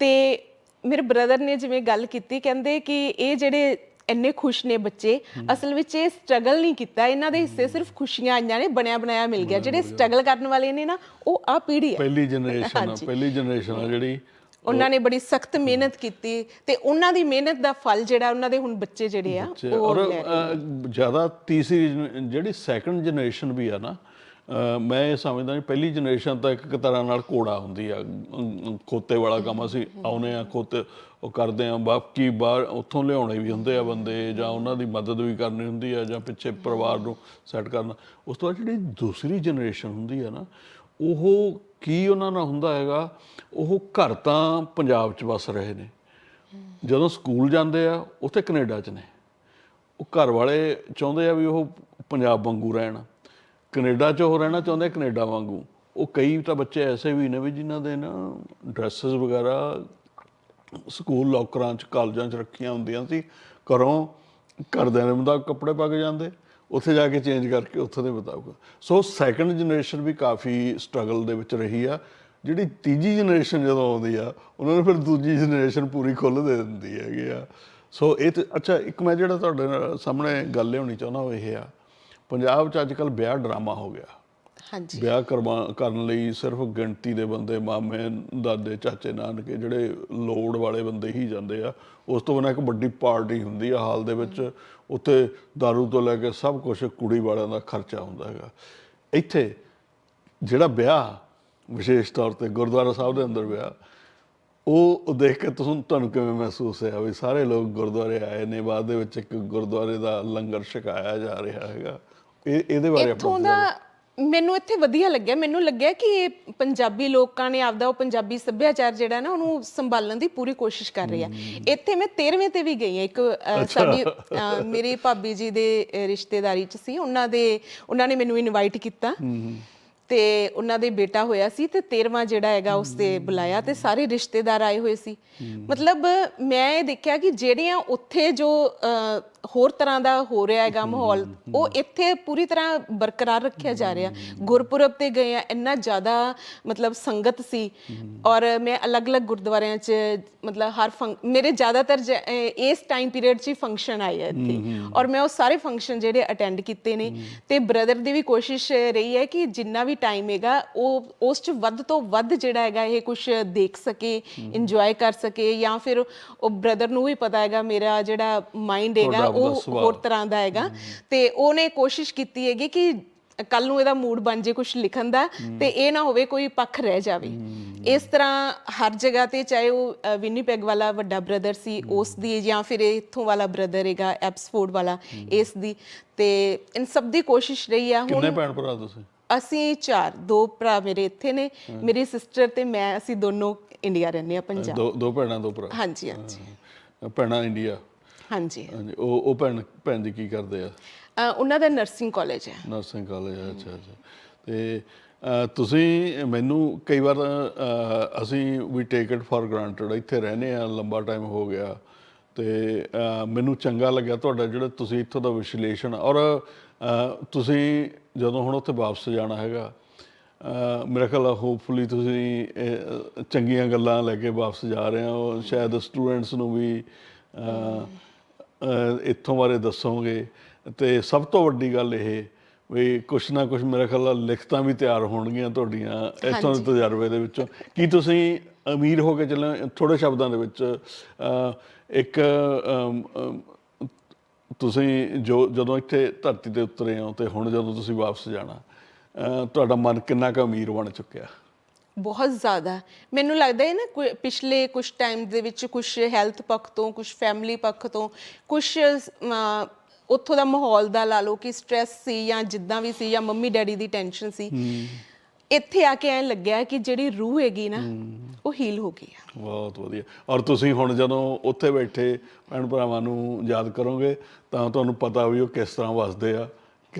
ਤੇ ਮੇਰੇ ਬ੍ਰਦਰ ਨੇ ਜਿਵੇਂ ਗੱਲ ਕੀਤੀ ਕਹਿੰਦੇ ਕਿ ਇਹ ਜਿਹੜੇ ਇੰਨੇ ਖੁਸ਼ ਨੇ ਬੱਚੇ। ਅਸਲ ਵਿੱਚ ਇਹ ਸਟਰਗਲ ਨਹੀਂ ਕੀਤਾ। ਇਹਨਾਂ ਦੇ ਹਿੱਸੇ ਸਿਰਫ ਖੁਸ਼ੀਆਂ ਆਈਆਂ ਨੇ ਬਣਿਆ ਬਣਾਇਆ ਮਿਲ ਗਿਆ। ਜਿਹੜੇ ਸਟਰਗਲ ਕਰਨ ਵਾਲੇ ਨੇ ਨਾ ਉਹ ਆ ਪੀੜ੍ਹੀ ਹੈ। ਪਹਿਲੀ ਜਨਰੇਸ਼ਨ ਆ। ਪਹਿਲੀ ਜਨਰੇਸ਼ਨ ਆ ਜਿਹੜੀ ਉਹਨਾਂ ਨੇ ਬੜੀ ਸਖਤ ਮਿਹਨਤ ਕੀਤੀ ਤੇ ਉਹਨਾਂ ਦੀ ਮਿਹਨਤ ਦਾ ਫਲ ਜਿਹੜਾ ਉਹਨਾਂ ਦੇ ਹੁਣ ਬੱਚੇ ਜਿਹੜੇ ਆ ਔਰ ਜ਼ਿਆਦਾ ਤੀਸਰੀ ਜਿਹੜੀ ਸੈਕੰਡ ਜਨਰੇਸ਼ਨ ਵੀ ਆ ਨਾ ਮੈਂ ਇਹ ਸਮਝਦਾ ਵੀ ਪਹਿਲੀ ਜਨਰੇਸ਼ਨ ਤਾਂ ਇੱਕ ਤਰ੍ਹਾਂ ਨਾਲ ਕੋੜਾ ਹੁੰਦੀ ਆ। ਖੋਤੇ ਵਾਲਾ ਕੰਮ ਅਸੀਂ ਆਉਨੇ ਆ ਖੋਤੇ ਉਹ ਕਰਦੇ ਆ ਬਾਕੀ ਬਾਹਰ ਉੱਥੋਂ ਲਿਆਉਣੇ ਵੀ ਹੁੰਦੇ ਆ ਬੰਦੇ ਜਾਂ ਉਹਨਾਂ ਦੀ ਮਦਦ ਵੀ ਕਰਨੀ ਹੁੰਦੀ ਆ ਜਾਂ ਪਿੱਛੇ ਪਰਿਵਾਰ ਨੂੰ ਸੈੱਟ ਕਰਨਾ। ਉਸ ਤੋਂ ਬਾਅਦ ਜਿਹੜੀ ਦੂਸਰੀ ਜਨਰੇਸ਼ਨ ਹੁੰਦੀ ਆ ਨਾ, ਉਹ ਕੀ ਉਹਨਾਂ ਨਾਲ ਹੁੰਦਾ ਹੈਗਾ, ਉਹ ਘਰ ਤਾਂ ਪੰਜਾਬ 'ਚ ਵਸ ਰਹੇ ਨੇ। ਜਦੋਂ ਸਕੂਲ ਜਾਂਦੇ ਆ, ਉੱਥੇ ਕੈਨੇਡਾ 'ਚ ਨੇ। ਉਹ ਘਰ ਵਾਲੇ ਚਾਹੁੰਦੇ ਆ ਵੀ ਉਹ ਪੰਜਾਬ ਵਾਂਗੂ ਰਹਿਣ। ਕੈਨੇਡਾ 'ਚ ਉਹ ਰਹਿਣਾ ਚਾਹੁੰਦੇ ਆ, ਕੈਨੇਡਾ ਵਾਂਗੂ। ਉਹ ਕਈ ਤਾਂ ਬੱਚੇ ਐਸੇ ਵੀ ਨੇ ਵੀ ਜਿਨ੍ਹਾਂ ਦੇ ਨਾ ਡਰੈਸਸ ਵਗੈਰਾ ਸਕੂਲ ਲੋਕਰਾਂ 'ਚ, ਕਾਲਜਾਂ 'ਚ ਰੱਖੀਆਂ ਹੁੰਦੀਆਂ ਸੀ। ਘਰੋਂ ਘਰਦਿਆਂ ਦੇ ਮੁਤਾਬਕ ਕੱਪੜੇ ਪਾ ਕੇ ਜਾਂਦੇ। ਉੱਥੇ ਜਾ ਕੇ ਚੇਂਜ ਕਰਕੇ ਉੱਥੇ ਦੇ ਮੁਤਾਬਕ। ਸੋ ਸੈਕੰਡ ਜਨਰੇਸ਼ਨ ਵੀ ਕਾਫੀ ਸਟਰਗਲ ਦੇ ਵਿੱਚ ਰਹੀ ਆ। ਜਿਹੜੀ ਤੀਜੀ ਜਨਰੇਸ਼ਨ ਜਦੋਂ ਆਉਂਦੀ ਆ, ਉਹਨਾਂ ਨੂੰ ਫਿਰ ਦੂਜੀ ਜਨਰੇਸ਼ਨ ਪੂਰੀ ਖੁੱਲ੍ਹ ਦੇ ਦਿੰਦੀ ਹੈਗੀ ਆ। ਸੋ ਇਹ ਤੇ ਅੱਛਾ, ਇੱਕ ਮੈਂ ਜਿਹੜਾ ਤੁਹਾਡੇ ਨਾਲ ਸਾਹਮਣੇ ਗੱਲ ਲਿਆਉਣੀ ਚਾਹੁੰਦਾ ਉਹ ਇਹ ਆ। ਪੰਜਾਬ 'ਚ ਅੱਜ ਕੱਲ ਵਿਆਹ ਡਰਾਮਾ ਹੋ ਗਿਆ। ਹਾਂਜੀ। ਵਿਆਹ ਕਰਵਾ ਕਰਨ ਲਈ ਸਿਰਫ ਗਿਣਤੀ ਦੇ ਬੰਦੇ ਮਾਮੇ ਦਾਦੇ ਚਾਚੇ ਨਾਨਕੇ ਜਿਹੜੇ ਲੋੜ ਵਾਲੇ ਬੰਦੇ ਹੀ ਜਾਂਦੇ ਆ। ਉਸ ਤੋਂ ਬਿਨਾਂ ਇੱਕ ਵੱਡੀ ਪਾਰਟੀ ਹੁੰਦੀ ਆ ਹਾਲ ਦੇ ਵਿੱਚ। ਉੱਥੇ दारू ਤੋਂ ਲੈ ਕੇ ਸਭ ਕੁਝ ਕੁੜੀ ਵਾਲਿਆਂ ਦਾ ਖਰਚਾ ਹੁੰਦਾ ਹੈਗਾ। ਇੱਥੇ ਜਿਹੜਾ ਵਿਆਹ ਵਿਸ਼ੇਸ਼ ਤੌਰ ਤੇ ਗੁਰਦੁਆਰਾ ਸਾਹਿਬ ਦੇ ਅੰਦਰ ਵਿਆਹ ਉਹ ਉਹ ਦੇਖ ਕੇ ਤੁਹਾਨੂੰ ਤੁਹਾਨੂੰ ਕਿਵੇਂ ਮਹਿਸੂਸ ਹੋਇਆ ਵੀ ਸਾਰੇ ਲੋਕ ਗੁਰਦੁਆਰੇ ਆਏ ਨੇ ਬਾਅਦ ਦੇ ਵਿੱਚ ਇੱਕ ਗੁਰਦੁਆਰੇ ਦਾ ਲੰਗਰ ਛਕਾਇਆ ਜਾ ਰਿਹਾ ਹੈਗਾ। ਇਹ ਇਹਦੇ ਬਾਰੇ ਇੱਥੋਂ ਦਾ ਮੈਨੂੰ ਇੱਥੇ ਵਧੀਆ ਲੱਗਿਆ। ਮੈਨੂੰ ਲੱਗਿਆ ਕਿ ਇਹ ਪੰਜਾਬੀ ਲੋਕਾਂ ਨੇ ਆਪਦਾ ਉਹ ਪੰਜਾਬੀ ਸੱਭਿਆਚਾਰ ਜਿਹੜਾ ਨਾ ਉਹਨੂੰ ਸੰਭਾਲਣ ਦੀ ਪੂਰੀ ਕੋਸ਼ਿਸ਼ ਕਰ ਰਹੀ ਆ। ਇੱਥੇ ਮੈਂ 13ਵੇਂ ਤੇ ਵੀ ਗਈ ਆ ਇੱਕ ਸਾਡੀ ਮੇਰੀ ਭਾਬੀ ਜੀ ਦੇ ਰਿਸ਼ਤੇਦਾਰੀ ਚ ਸੀ। ਉਹਨਾਂ ਦੇ ਉਹਨਾਂ ਨੇ ਮੈਨੂੰ ਇਨਵਾਈਟ ਕੀਤਾ। ਤੇ ਉਹਨਾਂ ਦੇ ਬੇਟਾ ਹੋਇਆ ਸੀ ਤੇ 13ਵਾਂ ਜਿਹੜਾ ਹੈਗਾ ਉਸ ਤੇ ਬੁਲਾਇਆ ਤੇ ਸਾਰੇ ਰਿਸ਼ਤੇਦਾਰ ਆਏ ਹੋਏ ਸੀ। ਮਤਲਬ ਮੈਂ ਇਹ ਦੇਖਿਆ ਕਿ ਜਿਹੜੀਆਂ ਉੱਥੇ ਜੋ ਹੋਰ ਤਰ੍ਹਾਂ ਦਾ ਹੋ ਰਿਹਾ ਹੈਗਾ ਮਾਹੌਲ ਉਹ ਇੱਥੇ ਪੂਰੀ ਤਰ੍ਹਾਂ ਬਰਕਰਾਰ ਰੱਖਿਆ ਜਾ ਰਿਹਾ। ਗੁਰਪੁਰਬ ਤੇ ਗਏ ਆ ਇੰਨਾ ਜ਼ਿਆਦਾ ਮਤਲਬ ਸੰਗਤ ਸੀ। ਔਰ ਮੈਂ ਅਲੱਗ-ਅਲੱਗ ਗੁਰਦੁਆਰਿਆਂ 'ਚ ਮਤਲਬ ਹਰ ਮੇਰੇ ਜ਼ਿਆਦਾਤਰ ਇਸ ਟਾਈਮ ਪੀਰੀਅਡ 'ਚ ਹੀ ਫੰਕਸ਼ਨ ਆਏ ਆ ਇੱਥੇ। ਔਰ ਮੈਂ ਉਹ ਸਾਰੇ ਫੰਕਸ਼ਨ ਜਿਹੜੇ ਅਟੈਂਡ ਕੀਤੇ ਨੇ ਤੇ ਬ੍ਰਦਰ ਦੀ ਵੀ ਕੋਸ਼ਿਸ਼ ਰਹੀ ਹੈ ਕਿ ਜਿੰਨਾ ਵੀ ਟਾਈਮ ਹੈਗਾ ਉਹ ਉਸ 'ਚ ਵੱਧ ਤੋਂ ਵੱਧ ਜਿਹੜਾ ਹੈਗਾ ਇਹ ਕੁਝ ਦੇਖ ਸਕੇ ਇੰਜੋਏ ਕਰ ਸਕੇ ਜਾਂ ਫਿਰ ਉਹ ਬ੍ਰਦਰ ਨੂੰ ਵੀ ਪਤਾ ਹੈਗਾ ਮੇਰਾ ਜਿਹੜਾ ਮਾਈਂਡ ਹੈਗਾ ਉਹ। ਹੋਰ ਤਰ੍ਹਾਂ ਦਾ ਹੈਗਾ। ਤੇ ਉਹਨੇ ਕੋਸ਼ਿਸ਼ ਕੀਤੀ ਹੈਗੀ ਕਿ ਕੱਲ ਨੂੰ ਇਹਦਾ ਮੂਡ ਬਣ ਜੇ ਕੁਝ ਲਿਖਣ ਦਾ ਤੇ ਇਹ ਨਾ ਹੋਵੇ ਕੋਈ ਪੱਖ ਰਹਿ ਜਾਵੇ। ਇਸ ਤਰ੍ਹਾਂ ਹਰ ਜਗ੍ਹਾ ਤੇ ਚਾਹੇ ਉਹ ਵਿਨੀਪੈਗ ਵਾਲਾ ਵੱਡਾ ਬ੍ਰਦਰ ਸੀ ਉਸ ਦੀ ਜਾਂ ਫਿਰ ਇੱਥੋਂ ਵਾਲਾ ਬ੍ਰਦਰ ਹੈਗਾ ਐਪਸਫੋਰਡ ਵਾਲਾ ਇਸ ਦੀ। ਤੇ ਇਨ ਸਭ ਦੀ ਕੋਸ਼ਿਸ਼ ਰਹੀ ਆ। ਕਿੰਨੇ ਹੁਣ ਭੈਣ ਭਰਾ ਤੁਸੀਂ? ਅਸੀਂ ਚਾਰ ਦੋ ਭਰਾ ਮੇਰੇ ਇੱਥੇ ਨੇ। ਮੇਰੀ ਸਿਸਟਰ ਤੇ ਮੈਂ ਅਸੀਂ ਦੋਨੋਂ ਇੰਡੀਆ ਰਹਿੰਦੇ ਆ ਪੰਜਾਬ। ਦੋ ਦੋ ਭੈਣਾਂ ਦੋ ਭਰਾ। ਹਾਂਜੀ ਹਾਂਜੀ। ਭੈਣਾਂ ਇੰਡੀਆ। ਹਾਂਜੀ। ਹਾਂਜੀ ਉਹ ਉਹ ਭੈਣ ਭੈਣ ਜੀ ਕੀ ਕਰਦੇ ਆ? ਅ, ਉਹਨਾਂ ਦਾ ਨਰਸਿੰਗ ਕਾਲਜ ਹੈ। ਨਰਸਿੰਗ ਕਾਲਜ ਅੱਛਾ ਅੱਛਾ। ਤੇ ਤੁਸੀਂ ਮੈਨੂੰ ਕਈ ਵਾਰ ਅਸੀਂ ਵੀ ਟੇਕ ਇਟ ਫॉर ਗ੍ਰਾਂਟਡ ਇੱਥੇ ਰਹਨੇ ਆ ਲੰਬਾ ਟਾਈਮ ਹੋ ਗਿਆ। ਤੇ ਮੈਨੂੰ ਚੰਗਾ ਲੱਗਿਆ ਤੁਹਾਡਾ ਜਿਹੜਾ ਤੁਸੀਂ ਇੱਥੋਂ ਦਾ ਵਿਸ਼ਲੇਸ਼ਣ ਔਰ ਤੁਸੀਂ ਜਦੋਂ ਹੁਣ ਉੱਥੇ ਵਾਪਸ ਜਾਣਾ ਹੈਗਾ ਮੇਰਾ ਖਿਆਲ ਹੋਪਫੁਲੀ ਤੁਸੀਂ ਚੰਗੀਆਂ ਗੱਲਾਂ ਲੈ ਕੇ ਵਾਪਸ ਜਾ ਰਹੇ ਹੋ ਸ਼ਾਇਦ ਸਟੂਡੈਂਟਸ ਨੂੰ ਵੀ ਇੱਥੋਂ ਬਾਰੇ ਦੱਸੋਗੇ ਤੇ ਸਭ ਤੋਂ ਵੱਡੀ ਗੱਲ ਇਹ ਵੀ ਕੁਛ ਨਾ ਕੁਛ ਮੇਰੇ ਖਿਆਲ ਨਾਲ ਲਿਖਤਾਂ ਵੀ ਤਿਆਰ ਹੋਣਗੀਆਂ ਤੁਹਾਡੀਆਂ ਇੱਥੋਂ ਦੇ ਤਜਰਬੇ ਦੇ ਵਿੱਚੋਂ। ਕੀ ਤੁਸੀਂ ਅਮੀਰ ਹੋ ਕੇ ਚੱਲੇ ਥੋੜੇ ਸ਼ਬਦਾਂ ਦੇ ਵਿੱਚ ਇੱਕ ਤੁਸੀਂ ਜੋ ਜਦੋਂ ਇੱਥੇ ਧਰਤੀ ਤੇ ਉਤਰੇ ਹੋ ਤੇ ਹੁਣ ਜਦੋਂ ਤੁਸੀਂ ਵਾਪਸ ਜਾਣਾ ਤੁਹਾਡਾ ਮਨ ਕਿੰਨਾ ਕੁ ਅਮੀਰ ਬਣ ਚੁੱਕਿਆ? ਬਹੁਤ ਜ਼ਿਆਦਾ ਮੈਨੂੰ ਲੱਗਦਾ ਹੈ ਨਾ ਕੁ- ਪਿਛਲੇ ਕੁਝ ਟਾਈਮ ਦੇ ਵਿੱਚ ਕੁਝ ਹੈਲਥ ਪੱਖ ਤੋਂ ਕੁਝ ਫੈਮਿਲੀ ਪੱਖ ਤੋਂ ਕੁਝ ਉੱਥੋਂ ਦਾ ਮਾਹੌਲ ਦਾ ਲਾ ਲਓ ਕਿ ਸਟ੍ਰੈਸ ਸੀ ਜਾਂ ਜਿੱਦਾਂ ਵੀ ਸੀ ਜਾਂ ਮੰਮੀ ਡੈਡੀ ਦੀ ਟੈਨਸ਼ਨ ਸੀ। ਇੱਥੇ ਆ ਕੇ ਐਂ ਲੱਗਿਆ ਕਿ ਜਿਹੜੀ ਰੂਹ ਹੈਗੀ ਨਾ ਉਹ ਹੀਲ ਹੋ ਗਈ ਆ। ਬਹੁਤ ਵਧੀਆ। ਔਰ ਤੁਸੀਂ ਹੁਣ ਜਦੋਂ ਉੱਥੇ ਬੈਠੇ ਭੈਣ ਭਰਾਵਾਂ ਨੂੰ ਯਾਦ ਕਰੋਗੇ ਤਾਂ ਤੁਹਾਨੂੰ ਪਤਾ ਵੀ ਉਹ ਕਿਸ ਤਰ੍ਹਾਂ ਵਸਦੇ ਆ।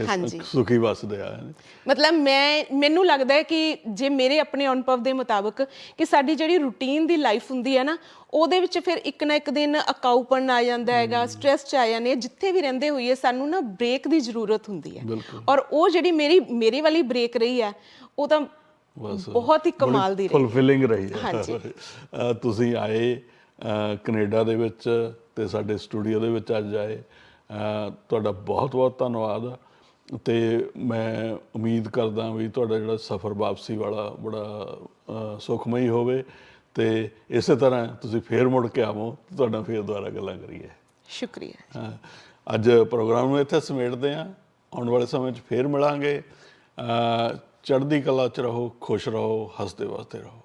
ਹਾਂਜੀ। ਸੁਖੀ ਵਸਦੇ ਆ ਮਤਲਬ ਮੈਂ ਮੈਨੂੰ ਲੱਗਦਾ ਹੈ ਕਿ ਜੇ ਮੇਰੇ ਆਪਣੇ ਅਨੁਭਵ ਦੇ ਮੁਤਾਬਕ ਕਿ ਸਾਡੀ ਜਿਹੜੀ ਰੂਟੀਨ ਦੀ ਲਾਈਫ ਹੁੰਦੀ ਹੈ ਨਾ ਉਹਦੇ ਵਿੱਚ ਫਿਰ ਇੱਕ ਨਾ ਇੱਕ ਦਿਨ ਅਕਾਊਪਨ ਆ ਜਾਂਦਾ ਹੈਗਾ ਸਟ੍ਰੈਸ ਚ ਆ ਜਾਂਦੇ ਜਿੱਥੇ ਵੀ ਰਹਿੰਦੇ ਹੋਈਏ ਸਾਨੂੰ ਨਾ ਬ੍ਰੇਕ ਦੀ ਜ਼ਰੂਰਤ ਹੁੰਦੀ ਹੈ। ਬਿਲਕੁਲ। ਔਰ ਉਹ ਜਿਹੜੀ ਮੇਰੀ ਮੇਰੀ ਵਾਲੀ ਬ੍ਰੇਕ ਰਹੀ ਹੈ ਉਹ ਤਾਂ ਬਸ ਬਹੁਤ ਹੀ ਕਮਾਲ ਦੀ ਰਹੀ। ਫੁੱਲਫਿਲਿੰਗ ਰਹੀ ਹੈ। ਹਾਂਜੀ। ਅਹ ਤੁਸੀਂ ਆਏ ਅਹ ਕੈਨੇਡਾ ਦੇ ਵਿੱਚ ਤੇ ਸਾਡੇ ਸਟੂਡੀਓ ਦੇ ਵਿੱਚ ਅੱਜ ਆਏ। ਅਹ ਤੁਹਾਡਾ ਬਹੁਤ ਬਹੁਤ ਧੰਨਵਾਦ। ਤੇ ਮੈਂ ਉਮੀਦ ਕਰਦਾ ਵੀ ਤੁਹਾਡਾ ਜਿਹੜਾ ਸਫ਼ਰ ਵਾਪਸੀ ਵਾਲਾ ਬੜਾ ਸੁਖਮਈ ਹੋਵੇ ਤੇ ਇਸੇ ਤਰ੍ਹਾਂ ਤੁਸੀਂ ਫੇਰ ਮੁੜ ਕੇ ਆਵੋ ਤੁਹਾਡਾ ਫੇਰ ਦੁਬਾਰਾ ਗੱਲਾਂ ਕਰੀਏ। ਸ਼ੁਕਰੀਆ ਅੱਜ ਪ੍ਰੋਗਰਾਮ ਨੂੰ ਇੱਥੇ ਸਮੇਟਦੇ ਹਾਂ ਆਉਣ ਵਾਲੇ ਸਮੇਂ 'ਚ ਫੇਰ ਮਿਲਾਂਗੇ। ਚੜ੍ਹਦੀ ਕਲਾ 'ਚ ਰਹੋ ਖੁਸ਼ ਰਹੋ ਹੱਸਦੇ ਵਸਦੇ ਰਹੋ।